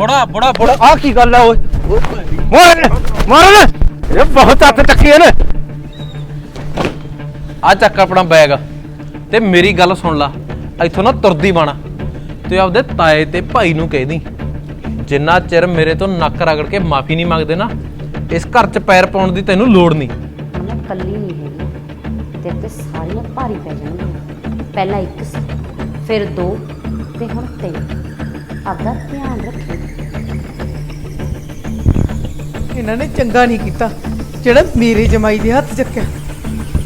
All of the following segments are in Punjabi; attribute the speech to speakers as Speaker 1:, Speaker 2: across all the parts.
Speaker 1: ਬੁੜਾ ਬੁੜਾ ਬੁੜਾ
Speaker 2: ਆ ਕੀ ਗੱਲ ਆ ਓਏ? ਮਾਰ ਮਾਰ ਇਹ ਬਹੁਤ ਹੱਥ ਚੱਕੀ ਨੇ।
Speaker 1: ਆ ਚੱਕ ਆਪਣਾ ਬੈਗ। ਤੇ ਮੇਰੀ ਗੱਲ ਸੁਣ ਲਾ। ਇੱਥੋਂ ਨਾ ਤੁਰਦੀ ਬਾਣਾ। ਤੇ ਆਪਦੇ ਤਾਏ ਤੇ ਭਾਈ ਨੂੰ ਕਹਿ ਦੀ। ਜਿੰਨਾ ਚਿਰ ਮੇਰੇ ਤੋਂ ਨੱਕ ਰਗੜ ਕੇ ਮਾਫੀ ਨਹੀਂ ਮੰਗਦੇ ਨਾ ਇਸ ਘਰ 'ਚ ਪੈਰ ਪਾਉਣ ਦੀ ਤੈਨੂੰ ਲੋੜ ਨਹੀਂ।
Speaker 3: ਮੈਂ ਕੱਲੀ ਨਹੀਂ ਹੈਗੀ। ਤੇਰੇ ਤੇ ਸਾਰੀਆਂ ਭਾਰੀ ਪੈ ਜਾਣਗੀਆਂ। ਪਹਿਲਾਂ ਇੱਕ ਸੀ ਫਿਰ ਦੋ ਤੇ ਹੁਣ ਤਿੰਨ। ਆਪਦਾ ਧਿਆਨ ਰੱਖੀ।
Speaker 4: ਇਹਨਾਂ ਨੇ ਚੰਗਾ ਨਹੀਂ ਕੀਤਾ। ਜਿਹੜਾ ਮੇਰੇ ਜਮਾਈ ਦੇ ਹੱਥ ਚੱਕਿਆ।